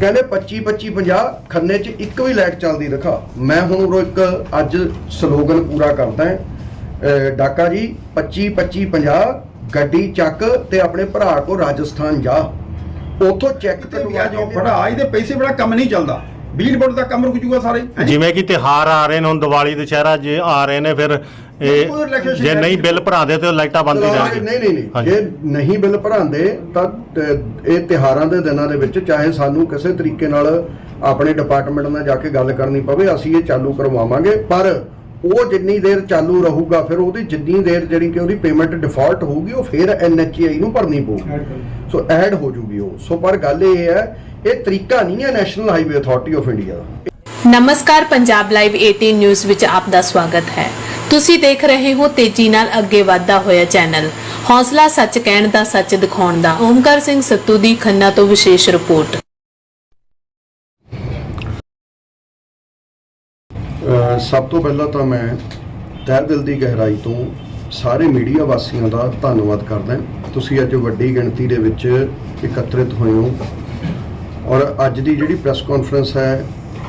ਕਹਿੰਦੇ 25 25 50 ਖੰਨੇ 'ਚ ਇੱਕ ਵੀ ਲਾਈਟ ਚੱਲਦੀ ਦਿਖਾ ਮੈਂ ਹੁਣ ਉਰੋਂ ਇੱਕ ਅੱਜ ਸਲੋਗਨ ਪੂਰਾ ਕਰਦਾ ਡਾਕਾ ਜੀ 25 25 50 ਗੱਡੀ ਚੱਕ ਤੇ ਆਪਣੇ ਭਰਾ ਕੋ ਰਾਜਸਥਾਨ ਜਾ। ਉਥੋਂ ਚੈੱਕ ਤੇ ਵਿਆਜ ਉਹ ਬੜਾ ਇਹਦੇ ਪੈਸੇ ਬੜਾ ਕੰਮ ਨਹੀਂ ਚੱਲਦਾ। ਬਿਜਲੀ ਬੋਰਡ ਦਾ ਕੰਮ ਰੁਕ ਜੂਗਾ ਸਾਰੇ? ਜਿਵੇਂ ਕਿ ਤਿਹਾਰ ਆ ਰਹੇ ਨੇ ਹੁਣ ਦੀਵਾਲੀ ਦੁਸ਼ਹਿਰਾ ਜੇ ਆ ਰਹੇ ਨੇ ਫਿਰ ਕੋਈ ਇਹ relaxation ਜੇ ਨਹੀਂ ਨਹੀਂ। ਬਿੱਲ ਭਰਾਦੇ ਤੇ ਲਾਈਟਾਂ ਬੰਦ ਹੀ ਨਹੀਂ ਰਹਿਣਗੀਆਂ। ਨਹੀਂ ਨਹੀਂ ਹਾਂਜੀ। ਜੇ ਨਹੀਂ ਬਿੱਲ ਭਰਾਉਂਦੇ ਤਾਂ ਤ- ਇਹ ਤਿਹਾਰਾਂ ਦੇ ਦਿਨਾਂ ਦੇ ਵਿੱਚ ਚਾਹੇ ਸਾਨੂੰ ਕਿਸੇ ਤਰੀਕੇ ਨਾਲ ਆਪਣੇ ਡਿਪਾਰਟਮੈਂਟ ਨਾਲ ਜਾ ਕੇ ਗੱਲ ਕਰਨੀ ਪਵੇ ਅਸੀਂ ਇਹ ਚਾਲੂ ਕਰਵਾਵਾਂਗੇ। ਪਰ ਉਹ ਜਿੰਨੀ ਦੇਰ ਚਾਲੂ ਰਹੂਗਾ ਫਿਰ ਉਹਦੀ ਜਿੰਨੀ ਦੇਰ ਜਿਹੜੀ ਕਿ ਉਹਦੀ ਪੇਮੈਂਟ ਡਿਫਾਲਟ ਹੋਊਗੀ ਉਹ ਫਿਰ ਐਨਐਚਆਈ ਨੂੰ ਭਰਨੀ ਪਊਗੀ। ਸੋ ਐਡ ਹੋ ਜੂਗੀ ਉਹ। ਸੋ ਪਰ ਗੱਲ ਇਹ ਹੈ ਇਹ ਤਰੀਕਾ ਨਹੀਂ ਹੈ National Highway Authority of India ਦਾ। ਨਮਸਕਾਰ, ਪੰਜਾਬ ਲਾਈਵ 18 ਨਿਊਜ਼ ਵਿੱਚ ਆਪ ਦਾ ਸਵਾਗਤ ਹੈ। ਤੁਸੀਂ ਦੇਖ ਰਹੇ ਹੋ ਤੇਜ਼ੀ ਨਾਲ ਅੱਗੇ ਵਧਦਾ ਹੋਇਆ ਚੈਨਲ। ਹੌਸਲਾ ਸੱਚ ਕਹਿਣ ਦਾ ਸੱਚ ਦਿਖਾਉਣ ਦਾ ਓਮਕਾਰ ਸਿੰਘ ਸੱਤੂ ਦੀ ਖੰਨਾ ਤੋਂ ਵਿਸ਼ੇਸ਼ ਰਿਪੋਰਟ। ਸਭ ਤੋਂ ਪਹਿਲਾਂ ਤਾਂ ਮੈਂ ਤਹਿ ਦਿਲ ਦੀ ਗਹਿਰਾਈ ਤੋਂ ਸਾਰੇ ਮੀਡੀਆ ਵਾਸੀਆਂ ਦਾ ਧੰਨਵਾਦ ਕਰਦਾ ਤੁਸੀਂ ਅੱਜ ਵੱਡੀ ਗਿਣਤੀ ਦੇ ਵਿੱਚ ਇਕੱਤਰਿਤ ਹੋਏ ਹੋ। ਔਰ ਅੱਜ ਦੀ ਜਿਹੜੀ ਪ੍ਰੈਸ ਕਾਨਫਰੰਸ ਹੈ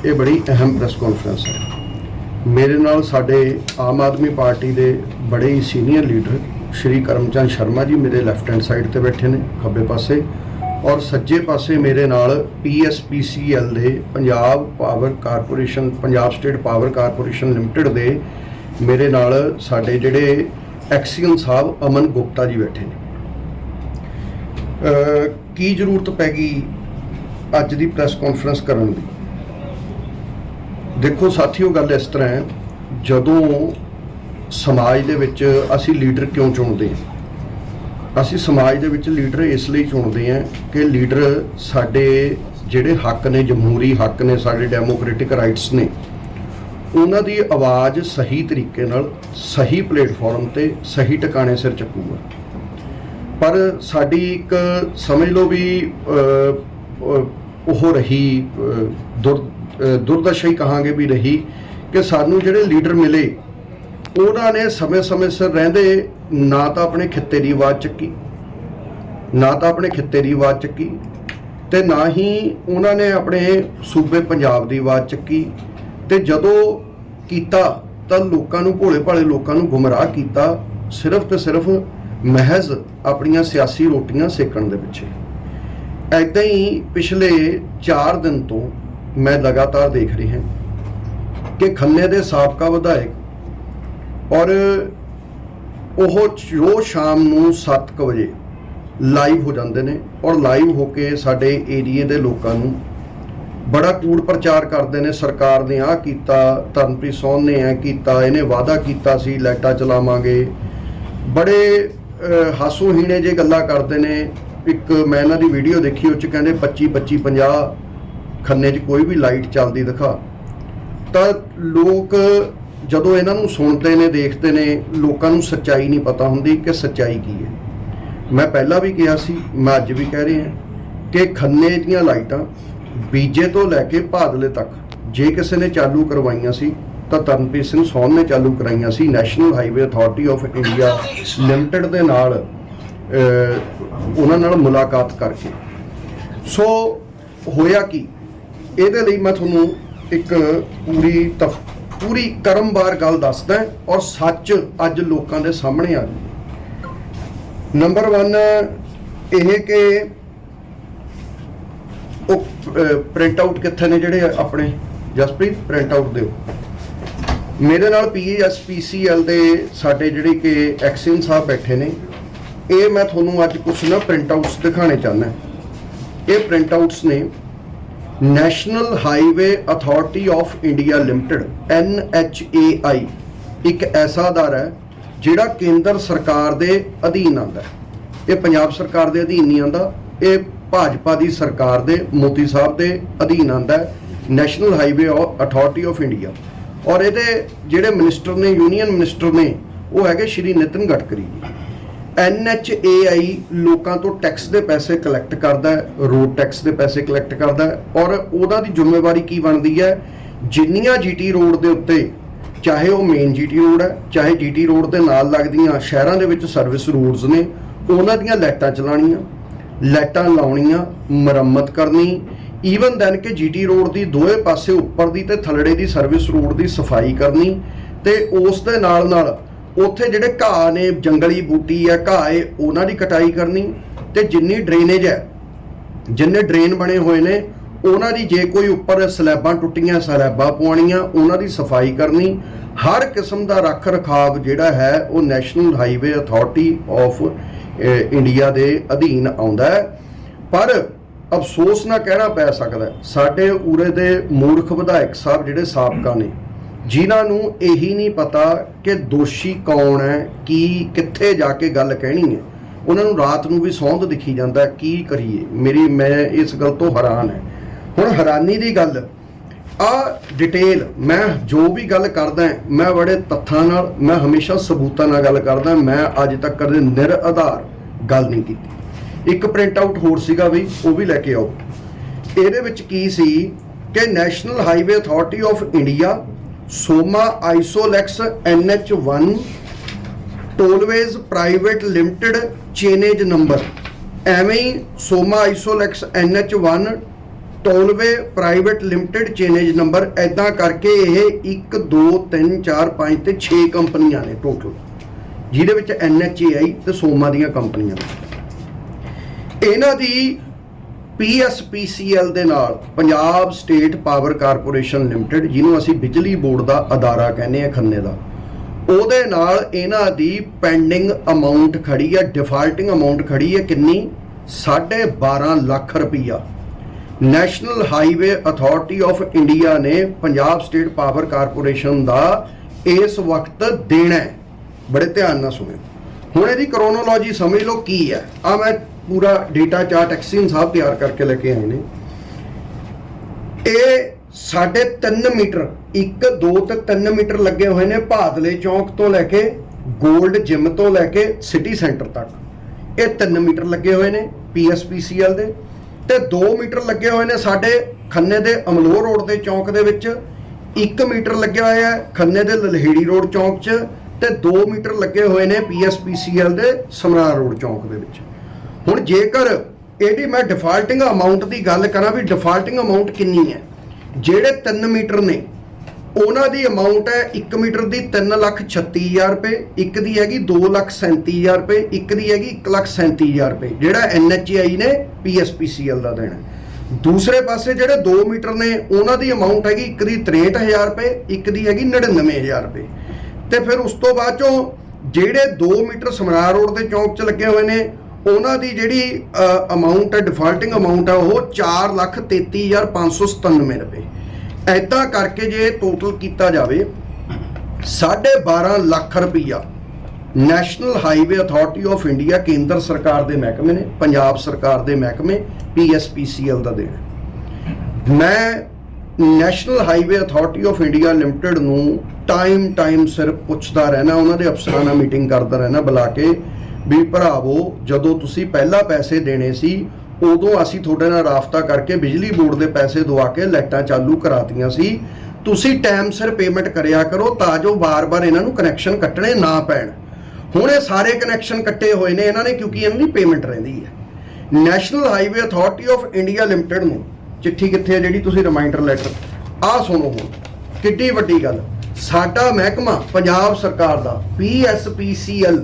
ਇਹ ਬੜੀ ਅਹਿਮ ਪ੍ਰੈਸ ਕਾਨਫਰੰਸ ਹੈ। ਮੇਰੇ ਨਾਲ ਸਾਡੇ ਆਮ ਆਦਮੀ ਪਾਰਟੀ ਦੇ ਬੜੇ ਹੀ ਸੀਨੀਅਰ ਲੀਡਰ ਸ਼੍ਰੀ ਕਰਮਚੰਦ ਸ਼ਰਮਾ ਜੀ ਮੇਰੇ ਲੈਫਟ ਹੈਂਡ ਸਾਈਡ ਤੇ ਬੈਠੇ ਨੇ, ਖੱਬੇ ਪਾਸੇ। ਔਰ ਸੱਜੇ ਪਾਸੇ ਮੇਰੇ ਨਾਲ PSPCL ਦੇ Punjab Power Corporation Punjab State Power Corporation Limited ਦੇ ਮੇਰੇ ਨਾਲ ਸਾਡੇ ਜਿਹੜੇ ਐਕਸੀਅਨ ਸਾਹਿਬ ਅਮਨ ਗੁਪਤਾ ਜੀ ਬੈਠੇ ਨੇ। ਕੀ ਜ਼ਰੂਰਤ ਪੈ ਗਈ ਅੱਜ ਦੀ ਪ੍ਰੈਸ ਕਾਨਫਰੰਸ ਕਰਨ ਦੀ? ਦੇਖੋ ਸਾਥੀਓ, ਗੱਲ ਇਸ ਤਰ੍ਹਾਂ ਹੈ, ਜਦੋਂ ਸਮਾਜ ਦੇ ਵਿੱਚ ਅਸੀਂ ਲੀਡਰ ਕਿਉਂ ਚੁਣਦੇ ਹਾਂ? ਅਸੀਂ ਸਮਾਜ ਦੇ ਵਿੱਚ ਲੀਡਰ ਇਸ ਲਈ ਚੁਣਦੇ ਹਾਂ ਕਿ ਲੀਡਰ ਸਾਡੇ ਜਿਹੜੇ ਹੱਕ ਨੇ, ਜਮਹੂਰੀ ਹੱਕ ਨੇ, ਸਾਡੇ ਡੈਮੋਕ੍ਰੈਟਿਕ ਰਾਈਟਸ ਨੇ, ਉਹਨਾਂ ਦੀ ਆਵਾਜ਼ ਸਹੀ ਤਰੀਕੇ ਨਾਲ, ਸਹੀ ਪਲੇਟਫਾਰਮ ਤੇ ਸਹੀ ਟਿਕਾਣੇ ਸਿਰ ਚੱਕੂਗਾ। ਪਰ ਸਾਡੀ ਇੱਕ ਸਮਝ ਲਓ ਵੀ ਉਹ ਰਹੀ ਦੁਰ ਦੁਰਦਸ਼ਾ ਹੀ ਕਹਾਂਗੇ ਵੀ ਰਹੀ ਕਿ ਸਾਨੂੰ ਜਿਹੜੇ ਲੀਡਰ ਮਿਲੇ, ਉਹਨਾਂ ਨੇ ਸਮੇਂ-ਸਮੇਂ ਸਿਰ ਰਹਿੰਦੇ ਨਾ ਤਾਂ ਆਪਣੇ ਖਿੱਤੇ ਦੀ ਆਵਾਜ਼ ਚੱਕੀ, ਨਾ ਤਾਂ ਆਪਣੇ ਖਿੱਤੇ ਦੀ ਆਵਾਜ਼ ਚੱਕੀ ਤੇ ਨਾ ਹੀ ਉਹਨਾਂ ਨੇ ਆਪਣੇ ਸੂਬੇ ਪੰਜਾਬ ਦੀ ਆਵਾਜ਼ ਚੱਕੀ ਤੇ ਜਦੋਂ ਕੀਤਾ ਤਾਂ ਲੋਕਾਂ ਨੂੰ ਭੋਲੇ ਭਾਲੇ ਲੋਕਾਂ ਨੂੰ ਗੁੰਮਰਾਹ ਕੀਤਾ, ਸਿਰਫ ਤੇ ਸਿਰਫ ਮਹਿਜ਼ ਆਪਣੀਆਂ ਸਿਆਸੀ ਰੋਟੀਆਂ ਸੇਕਣ ਦੇ ਪਿੱਛੇ। ਐਦਾਂ ਹੀ ਪਿਛਲੇ 4 ਦਿਨ ਤੋਂ ਮੈਂ ਲਗਾਤਾਰ ਦੇਖ ਰਿਹਾ ਕਿ ਖੰਨੇ ਦੇ ਸਾਬਕਾ ਵਿਧਾਇਕ ਔਰ ਉਹ ਜੋ ਸ਼ਾਮ ਨੂੰ 7:00 ਵਜੇ ਲਾਈਵ ਹੋ ਜਾਂਦੇ ਨੇ ਔਰ ਲਾਈਵ ਹੋ ਕੇ ਸਾਡੇ ਏਰੀਏ ਦੇ ਲੋਕਾਂ ਨੂੰ ਬੜਾ ਕੂੜ ਪ੍ਰਚਾਰ ਕਰਦੇ ਨੇ ਸਰਕਾਰ ਨੇ ਆਹ ਕੀਤਾ ਧਰਮਪ੍ਰੀਤ ਸੋਨ ਨੇ ਐ ਕੀਤਾ ਇਹਨੇ ਵਾਅਦਾ ਕੀਤਾ ਸੀ ਲਾਈਟਾਂ ਚਲਾਵਾਂਗੇ। ਬੜੇ ਅਹ, ਹਾਸੋਹੀਣੇ ਜੇ ਗੱਲਾਂ ਕਰਦੇ ਨੇ। ਇੱਕ ਮੈਂ ਇਹਨਾਂ ਦੀ ਵੀਡੀਓ ਦੇਖੀ ਉਹ ਚ ਕਹਿੰਦੇ 25 25 50 ਖੰਨੇ 'ਚ ਕੋਈ ਵੀ ਲਾਈਟ ਚੱਲਦੀ ਦਿਖਾ। ਤਾਂ ਲੋਕ ਜਦੋਂ ਇਹਨਾਂ ਨੂੰ ਸੁਣਦੇ ਨੇ, ਦੇਖਦੇ ਨੇ, ਲੋਕਾਂ ਨੂੰ ਸੱਚਾਈ ਨਹੀਂ ਪਤਾ ਹੁੰਦੀ ਕਿ ਸੱਚਾਈ ਕੀ ਹੈ। ਮੈਂ ਪਹਿਲਾਂ ਵੀ ਕਿਹਾ ਸੀ, ਮੈਂ ਅੱਜ ਵੀ ਕਹਿ ਰਿਹਾ ਕਿ ਖੰਨੇ ਦੀਆਂ ਲਾਈਟਾਂ ਬੀਜੇ ਤੋਂ ਲੈ ਕੇ ਭਾਦਲੇ ਤੱਕ ਜੇ ਕਿਸੇ ਨੇ ਚਾਲੂ ਕਰਵਾਈਆਂ ਸੀ, ਤਾਂ ਤਰਨਪ੍ਰੀਤ ਸਿੰਘ ਸੌਨ ਨੇ ਚਾਲੂ ਕਰਾਈਆਂ ਸੀ National Highway Authority of India Limited ਦੇ ਨਾਲ ਉਹਨਾਂ ਨਾਲ ਮੁਲਾਕਾਤ ਕਰਕੇ। ਸੋ, ਹੋਇਆ ਕੀ? ਇਹਦੇ ਲਈ ਮੈਂ ਤੁਹਾਨੂੰ ਇੱਕ ਪੂਰੀ ਤਫ, ਪੂਰੀ ਕਰਮਵਾਰ ਗੱਲ ਦੱਸਦਾ ਔਰ ਸੱਚ ਅੱਜ ਲੋਕਾਂ ਦੇ ਸਾਹਮਣੇ ਆ ਗਿਆ ਨੰਬਰ 1 ਇਹ ਕਿ ਉਹ ਪ੍ਰਿੰਟ ਆਊਟ ਕਿੱਥੇ ਨੇ ਜਿਹੜੇ ਆਪਣੇ, ਜਸਪ੍ਰੀਤ ਪ੍ਰਿੰਟ ਆਊਟ ਦਿਓ। ਮੇਰੇ ਨਾਲ ਪੀਐਸਪੀਸੀਐਲ ਦੇ ਸਾਡੇ ਜਿਹੜੇ ਕਿ ਐਕਸੀਅਨ ਸਾਹਿਬ ਬੈਠੇ ਨੇ, ਇਹ ਮੈਂ ਤੁਹਾਨੂੰ ਅੱਜ ਕੁਝ ਨਾ ਪ੍ਰਿੰਟ ਆਊਟਸ ਦਿਖਾਣੇ ਚਾਹੁੰਦਾ ਇਹ ਪ੍ਰਿੰਟ ਆਊਟਸ ਨੇ National Highway Authority of India Limited NHAI ਇੱਕ ਐਸਾ ਅਦਾਰ ਹੈ ਜਿਹੜਾ ਕੇਂਦਰ ਸਰਕਾਰ ਦੇ ਅਧੀਨ ਆਉਂਦਾ ਇਹ ਪੰਜਾਬ ਸਰਕਾਰ ਦੇ ਅਧੀਨ ਨਹੀਂ ਆਉਂਦਾ, ਇਹ ਭਾਜਪਾ ਦੀ ਸਰਕਾਰ ਦੇ, ਮੋਦੀ ਸਾਹਿਬ ਦੇ ਅਧੀਨ ਆਉਂਦਾ National Highway Authority of India. ਔਰ ਇਹਦੇ ਜਿਹੜੇ ਮਿਨਿਸਟਰ ਨੇ, ਯੂਨੀਅਨ ਮਿਨਿਸਟਰ ਨੇ, ਉਹ ਹੈਗੇ ਸ਼੍ਰੀ ਨਿਤਿਨ ਗਡਕਰੀ ਜੀ। NHAI ਲੋਕਾਂ ਤੋਂ ਟੈਕਸ ਦੇ ਪੈਸੇ ਕਲੈਕਟ ਕਰਦਾ ਹੈ ਰੋਡ ਟੈਕਸ ਦੇ ਪੈਸੇ ਕਲੈਕਟ ਕਰਦਾ ਹੈ ਔਰ ਉਹਦਾ ਦੀ ਜ਼ਿੰਮੇਵਾਰੀ ਕੀ ਬਣਦੀ ਹੈ? ਜਿੰਨੀਆਂ ਜੀਟੀ ਰੋਡ ਦੇ ਉੱਤੇ, ਚਾਹੇ ਉਹ ਮੇਨ ਜੀਟੀ ਰੋਡ ਹੈ, ਚਾਹੇ ਜੀਟੀ ਰੋਡ ਦੇ ਨਾਲ ਲੱਗਦੀਆਂ ਸ਼ਹਿਰਾਂ ਦੇ ਵਿੱਚ ਸਰਵਿਸ ਰੋਡਸ ਨੇ, ਉਹਨਾਂ ਦੀਆਂ ਲਾਈਟਾਂ ਚਲਾਉਣੀਆਂ, ਲਾਈਟਾਂ ਲਾਉਣੀਆਂ ਮੁਰੰਮਤ ਕਰਨੀ ਈਵਨ ਦੈਨ ਕਿ ਜੀਟੀ ਰੋਡ ਦੀ ਦੋਵੇਂ ਪਾਸੇ ਉੱਪਰ ਦੀ ਤੇ ਥੱਲੜੇ ਦੀ ਸਰਵਿਸ ਰੋਡ ਦੀ ਸਫ਼ਾਈ ਕਰਨੀ ਤੇ ਉਸ ਦੇ ਨਾਲ ਨਾਲ ਉੱਥੇ ਜਿਹੜੇ ਘਾਹ ਨੇ, ਜੰਗਲੀ ਬੂਟੀ ਹੈ ਘਾਹ ਏ, ਉਹਨਾਂ ਦੀ ਕਟਾਈ ਕਰਨੀ ਤੇ ਜਿੰਨੀ ਡਰੇਨੇਜ ਹੈ, ਜਿੰਨੇ ਡਰੇਨ ਬਣੇ ਹੋਏ ਨੇ, ਉਹਨਾਂ ਦੀ ਜੇ ਕੋਈ ਉੱਪਰ ਸਲੈਬਾਂ ਟੁੱਟੀਆਂ, ਸਲੈਬਾਂ ਪਵਾਉਣੀਆਂ, ਉਹਨਾਂ ਦੀ ਸਫ਼ਾਈ ਕਰਨੀ, ਹਰ ਕਿਸਮ ਦਾ ਰੱਖ ਰਖਾਵ ਜਿਹੜਾ ਹੈ, ਉਹ National Highway Authority of India ਦੇ ਅਧੀਨ ਆਉਂਦਾ ਹੈ। ਪਰ ਅਫਸੋਸ ਨਾ ਕਹਿਣਾ ਪੈ ਸਕਦਾ, ਸਾਡੇ ਉਰੇ ਦੇ ਮੂਰਖ ਵਿਧਾਇਕ ਸਾਹਿਬ ਜਿਹੜੇ ਸਾਬਕਾ ਨੇ ਜਿਨ੍ਹਾਂ ਨੂੰ ਇਹੀ ਨਹੀਂ ਪਤਾ ਕਿ ਦੋਸ਼ੀ ਕੌਣ ਹੈ, ਕੀ, ਕਿੱਥੇ ਜਾ ਕੇ ਗੱਲ ਕਹਿਣੀ ਹੈ। ਉਹਨਾਂ ਨੂੰ ਰਾਤ ਨੂੰ ਵੀ ਸੌਂਧ ਦਿਖੀ ਜਾਂਦਾ, ਕੀ ਕਰੀਏ? ਮੇਰੀ, ਮੈਂ ਇਸ ਗੱਲ ਤੋਂ ਹੈਰਾਨ ਹੈ। ਹੁਣ ਹੈਰਾਨੀ ਦੀ ਗੱਲ, ਆ ਡਿਟੇਲ ਮੈਂ ਜੋ ਵੀ ਗੱਲ ਕਰਦਾ ਮੈਂ ਬੜੇ ਤੱਥਾਂ ਨਾਲ, ਮੈਂ ਹਮੇਸ਼ਾ ਸਬੂਤਾਂ ਨਾਲ ਗੱਲ ਕਰਦਾ ਮੈਂ ਅੱਜ ਤੱਕ ਕਦੇ ਨਿਰ ਆਧਾਰ ਗੱਲ ਨਹੀਂ ਕੀਤੀ। ਇੱਕ ਪ੍ਰਿੰਟ ਆਊਟ ਹੋਰ ਸੀਗਾ ਵੀ, ਉਹ ਵੀ ਲੈ ਕੇ ਆਓ। ਇਹਦੇ ਵਿੱਚ ਕੀ ਸੀ ਕਿ National Highway Authority of India Soma Isolux NH1 Tollways Private Limited chainage number. ਐਵੇਂ ਹੀ Soma Isolux NH1 Tollway Private Limited chainage number ਐਦਾਂ ਕਰਕੇ ਇਹ 1 2 3 4 5 ਤੇ 6 ਕੰਪਨੀਆਂ ਨੇ ਟੋਟਲ ਜਿਹਦੇ ਵਿੱਚ NHAI ਤੇ ਸੋਮਾ ਦੀਆਂ ਕੰਪਨੀਆਂ ਨੇ। ਇਹਨਾਂ ਦੀ PSPCL ਦੇ ਨਾਲ Punjab State Power Corporation Limited, ਜਿਹਨੂੰ ਅਸੀਂ ਬਿਜਲੀ ਬੋਰਡ ਦਾ ਅਦਾਰਾ ਕਹਿੰਦੇ ਆ ਖੰਨੇ ਦਾ। ਉਹਦੇ ਨਾਲ ਇਹਨਾਂ ਦੀ ਪੈਂਡਿੰਗ ਅਮਾਉਂਟ ਖੜੀ ਹੈ, ਡਿਫਾਲਟਿੰਗ ਅਮਾਉਂਟ ਖੜੀ ਹੈ ਕਿੰਨੀ? 12.5 ਲੱਖ ਰੁਪਈਆ। National Highway Authority of India ਨੇ ਪੰਜਾਬ ਸਟੇਟ ਪਾਵਰ ਕਾਰਪੋਰੇਸ਼ਨ ਦਾ ਇਸ ਵਕਤ ਦੇਣਾ ਬੜੇ ਧਿਆਨ ਨਾਲ ਸੁਣਿਓ। ਹੁਣ ਇਹਦੀ ਕਰੋਨੋਲੋਜੀ ਸਮਝ ਲਓ ਕੀ ਹੈ। ਆ ਮੈਂ ਪੂਰਾ ਡੇਟਾ ਚਾਰਟ ਐਕਸੀਨ ਸਾਹਿਬ ਤਿਆਰ ਕਰਕੇ ਲੈ ਕੇ ਆਏ ਨੇ। ਇਹ ਸਾਡੇ 3 ਮੀਟਰ 1 2 ਤੇ 3 ਮੀਟਰ ਲੱਗੇ ਹੋਏ ਨੇ ਭਾਦਲੇ ਚੌਂਕ ਤੋਂ ਲੈ ਕੇ 골ਡ ਜਿਮ ਤੋਂ ਲੈ ਕੇ ਸਿਟੀ ਸੈਂਟਰ ਤੱਕ। ਇਹ 3 ਮੀਟਰ ਲੱਗੇ ਹੋਏ ਨੇ ਪੀਐਸਪੀਸੀਐਲ ਦੇ ਤੇ 2 ਮੀਟਰ ਲੱਗੇ ਹੋਏ ਨੇ ਸਾਡੇ ਖੰਨੇ ਦੇ ਅਮਲੋਹ ਰੋਡ ਦੇ ਚੌਂਕ ਦੇ ਵਿੱਚ। 1 ਮੀਟਰ ਲੱਗਿਆ ਹੋਇਆ ਹੈ ਖੰਨੇ ਦੇ ਲਲਹੇੜੀ ਰੋਡ ਚੌਂਕ 'ਚ ਤੇ 2 ਮੀਟਰ ਲੱਗੇ ਹੋਏ ਨੇ ਪੀਐਸਪੀਸੀਐਲ ਦੇ ਸਮਰਾਰ ਰੋਡ ਚੌਂਕ ਦੇ ਵਿੱਚ। ਹੁਣ ਜੇਕਰ ਇਹਦੀ ਮੈਂ ਡਿਫਾਲਟਿੰਗ ਅਮਾਉਂਟ ਦੀ ਗੱਲ ਕਰਾਂ ਵੀ ਡਿਫਾਲਟਿੰਗ ਅਮਾਉਂਟ ਕਿੰਨੀ ਹੈ, ਜਿਹੜੇ 3 ਮੀਟਰ ਨੇ, ਉਹਨਾਂ ਦੀ ਅਮਾਉਂਟ ਹੈ 1 ਮੀਟਰ ਦੀ 336000 ਰੁਪਏ, ਇੱਕ ਦੀ ਹੈਗੀ 237000 ਰੁਪਏ, ਇੱਕ ਦੀ ਹੈਗੀ 137000 ਰੁਪਏ, ਜਿਹੜਾ NHAI ਨੇ PSPCL ਦਾ ਦੇਣਾ। ਦੂਸਰੇ ਪਾਸੇ ਜਿਹੜੇ 2 ਮੀਟਰ ਨੇ, ਉਹਨਾਂ ਦੀ ਅਮਾਉਂਟ ਹੈਗੀ ਇੱਕ ਦੀ 63000 ਰੁਪਏ, ਇੱਕ ਦੀ ਹੈਗੀ 99000 ਰੁਪਏ। ਤੇ ਫਿਰ ਉਸ ਤੋਂ ਬਾਅਦ ਚੋਂ ਜਿਹੜੇ 2 ਮੀਟਰ ਸਮਰਾਰ ਰੋਡ ਦੇ ਚੌਂਕ 'ਚ ਲੱਗੇ ਹੋਏ ਨੇ ਉਹਨਾਂ ਦੀ ਜਿਹੜੀ ਅਮਾਉਂਟ ਹੈ ਡਿਫਾਲਟਿੰਗ ਅਮਾਉਂਟ ਹੈ ਉਹ 433597 ਰੁਪਏ। ਐਦਾਂ ਕਰਕੇ ਜੇ ਟੋਟਲ ਕੀਤਾ ਜਾਵੇ 12.5 ਲੱਖ ਰੁਪਈਆ National Highway Authority of India ਕੇਂਦਰ ਸਰਕਾਰ ਦੇ ਮਹਿਕਮੇ ਨੇ, ਪੰਜਾਬ ਸਰਕਾਰ ਦੇ ਮਹਿਕਮੇ ਪੀਐਸਪੀਸੀਐਲ ਦਾ ਦੇਣਾ। ਮੈਂ National Highway Authority of India Limited ਨੂੰ ਟਾਈਮ ਟਾਈਮ ਸਿਰ ਪੁੱਛਦਾ ਰਹਿਣਾ, ਉਹਨਾਂ ਦੇ ਅਫਸਰਾਂ ਨਾਲ ਮੀਟਿੰਗ ਕਰਦਾ ਰਹਿਣਾ, ਬੁਲਾ ਕੇ ਵੀ ਭਰਾਵੋ, ਜਦੋਂ ਤੁਸੀਂ ਪਹਿਲਾਂ ਪੈਸੇ ਦੇਣੇ ਸੀ, ਉਦੋਂ ਅਸੀਂ ਤੁਹਾਡੇ ਨਾਲ ਰਾਫਤਾ ਕਰਕੇ ਬਿਜਲੀ ਬੋਰਡ ਦੇ ਪੈਸੇ ਦਵਾ ਕੇ ਲਾਈਟਾਂ ਚਾਲੂ ਕਰਾਤੀਆਂ ਸੀ। ਤੁਸੀਂ ਟਾਈਮ ਸਿਰ ਪੇਮੈਂਟ ਕਰਿਆ ਕਰੋ ਤਾਂ ਜੋ ਬਾਰ-ਬਾਰ ਇਹਨਾਂ ਨੂੰ ਕਨੈਕਸ਼ਨ ਕੱਟਣੇ ਨਾ ਪੈਣ। ਹੁਣ ਇਹ ਸਾਰੇ ਕਨੈਕਸ਼ਨ ਕੱਟੇ ਹੋਏ ਨੇ, ਇਹਨਾਂ ਨੇ ਕਿਉਂਕਿ ਇਹਨਾਂ ਦੀ ਪੇਮੈਂਟ ਰਹਿੰਦੀ ਹੈ। National Highway Authority of India Limited ਨੂੰ ਚਿੱਠੀ ਕਿੱਥੇ ਹੈ ਜਿਹੜੀ ਤੁਸੀਂ ਰਿਮਾਈਂਡਰ ਲੈਟਰ ਆਹ ਸੁਣੋ ਹੁਣ, ਕਿੱਡੀ ਵੱਡੀ ਗੱਲ। ਸਾਡਾ ਮਹਿਕਮਾ ਪੰਜਾਬ ਸਰਕਾਰ ਦਾ PSPCL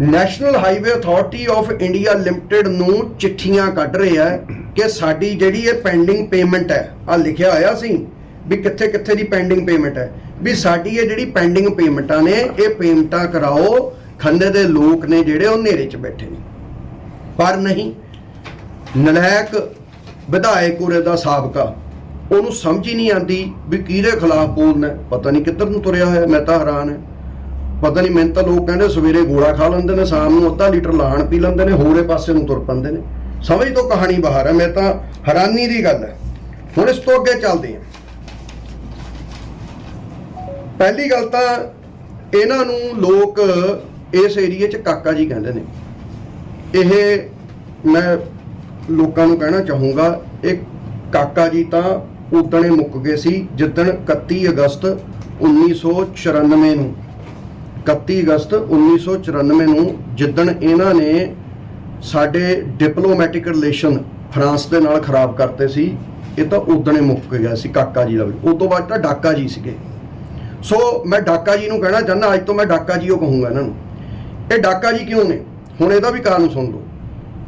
National Highway Authority of India Limited ਨੂੰ ਚਿੱਠੀਆਂ ਕੱਢ ਰਿਹਾ ਕਿ ਸਾਡੀ ਜਿਹੜੀ ਇਹ ਪੈਂਡਿੰਗ ਪੇਮੈਂਟ ਹੈ, ਆ ਲਿਖਿਆ ਹੋਇਆ ਸੀ ਵੀ ਕਿੱਥੇ ਕਿੱਥੇ ਦੀ ਪੈਂਡਿੰਗ ਪੇਮੈਂਟ ਹੈ, ਵੀ ਸਾਡੀ ਇਹ ਜਿਹੜੀ ਪੈਂਡਿੰਗ ਪੇਮੈਂਟਾਂ ਨੇ, ਇਹ ਪੇਮੈਂਟਾਂ ਕਰਾਓ ਖੰਨੇ ਦੇ ਲੋਕ ਨੇ ਜਿਹੜੇ ਉਹ ਹਨੇਰੇ 'ਚ ਬੈਠੇ ਨੇ ਪਰ ਨਹੀਂ ਨਲਾਇਕ ਵਿਧਾਇਕ ਉਰੇ ਦਾ ਸਾਬਕਾ, ਉਹਨੂੰ ਸਮਝ ਹੀ ਨਹੀਂ ਆਂਦੀ ਵੀ ਕਿਹਦੇ ਖਿਲਾਫ ਬੋਲਣਾ ਹੈ। ਪਤਾ ਨਹੀਂ ਕਿੱਧਰ ਨੂੰ ਤੁਰਿਆ ਹੋਇਆ ਮੈਂ ਤਾਂ ਹੈਰਾਨ ਹੈ ਪਤਾ ਨਹੀਂ ਮੈਨੂੰ ਤਾਂ ਲੋਕ ਕਹਿੰਦੇ ਸਵੇਰੇ ਗੋਲਾ ਖਾ ਲੈਂਦੇ ਨੇ, ਸ਼ਾਮ ਨੂੰ ਅੱਧਾ ਲੀਟਰ ਲਾਣ ਪੀ ਲੈਂਦੇ ਨੇ, ਹੋਰੇ ਪਾਸੇ ਨੂੰ ਤੁਰ ਪੈਂਦੇ ਨੇ। ਸਮਝ ਤੋਂ ਕਹਾਣੀ ਬਾਹਰ ਹੈ, ਮੈਂ ਤਾਂ ਹੈਰਾਨੀ ਦੀ ਗੱਲ ਹੈ। ਹੁਣ ਇਸ ਤੋਂ ਅੱਗੇ ਚੱਲਦੇ ਹਾਂ। ਪਹਿਲੀ ਗੱਲ ਤਾਂ ਇਹਨਾਂ ਨੂੰ ਲੋਕ ਇਸ ਏਰੀਏ 'ਚ ਕਾਕਾ ਜੀ ਕਹਿੰਦੇ ਨੇ। ਇਹ ਮੈਂ ਲੋਕਾਂ ਨੂੰ ਕਹਿਣਾ ਚਾਹੂੰਗਾ, ਇਹ ਕਾਕਾ ਜੀ ਤਾਂ ਉਦਣੇ ਮੁੱਕ ਗਏ ਸੀ ਜਿੱਦਣ 31 ਅਗਸਤ 1994 ਨੂੰ। 31 ਅਗਸਤ 1994 ਨੂੰ ਜਿੱਦਣ ਇਹਨਾਂ ਨੇ ਸਾਡੇ ਡਿਪਲੋਮੈਟਿਕ ਰਿਲੇਸ਼ਨ ਫਰਾਂਸ ਦੇ ਨਾਲ ਖਰਾਬ ਕਰਤੇ ਸੀ, ਇਹ ਤਾਂ ਉਦਣੇ ਮੁੱਕ ਗਿਆ ਸੀ ਕਾਕਾ ਜੀ ਦਾ ਵੀ। ਉਸ ਤੋਂ ਬਾਅਦ ਤਾਂ ਡਾਕਾ ਜੀ ਸੀਗੇ। ਸੋ ਮੈਂ ਡਾਕਾ ਜੀ ਨੂੰ ਕਹਿਣਾ ਚਾਹੁੰਦਾ, ਅੱਜ ਤੋਂ ਮੈਂ ਡਾਕਾ ਜੀ ਉਹ ਕਹੂੰਗਾ ਇਹਨਾਂ ਨੂੰ। ਇਹ ਡਾਕਾ ਜੀ ਕਿਉਂ ਨੇ? ਹੁਣ ਇਹਦਾ ਵੀ ਕਾਰਨ ਸੁਣ ਲਓ।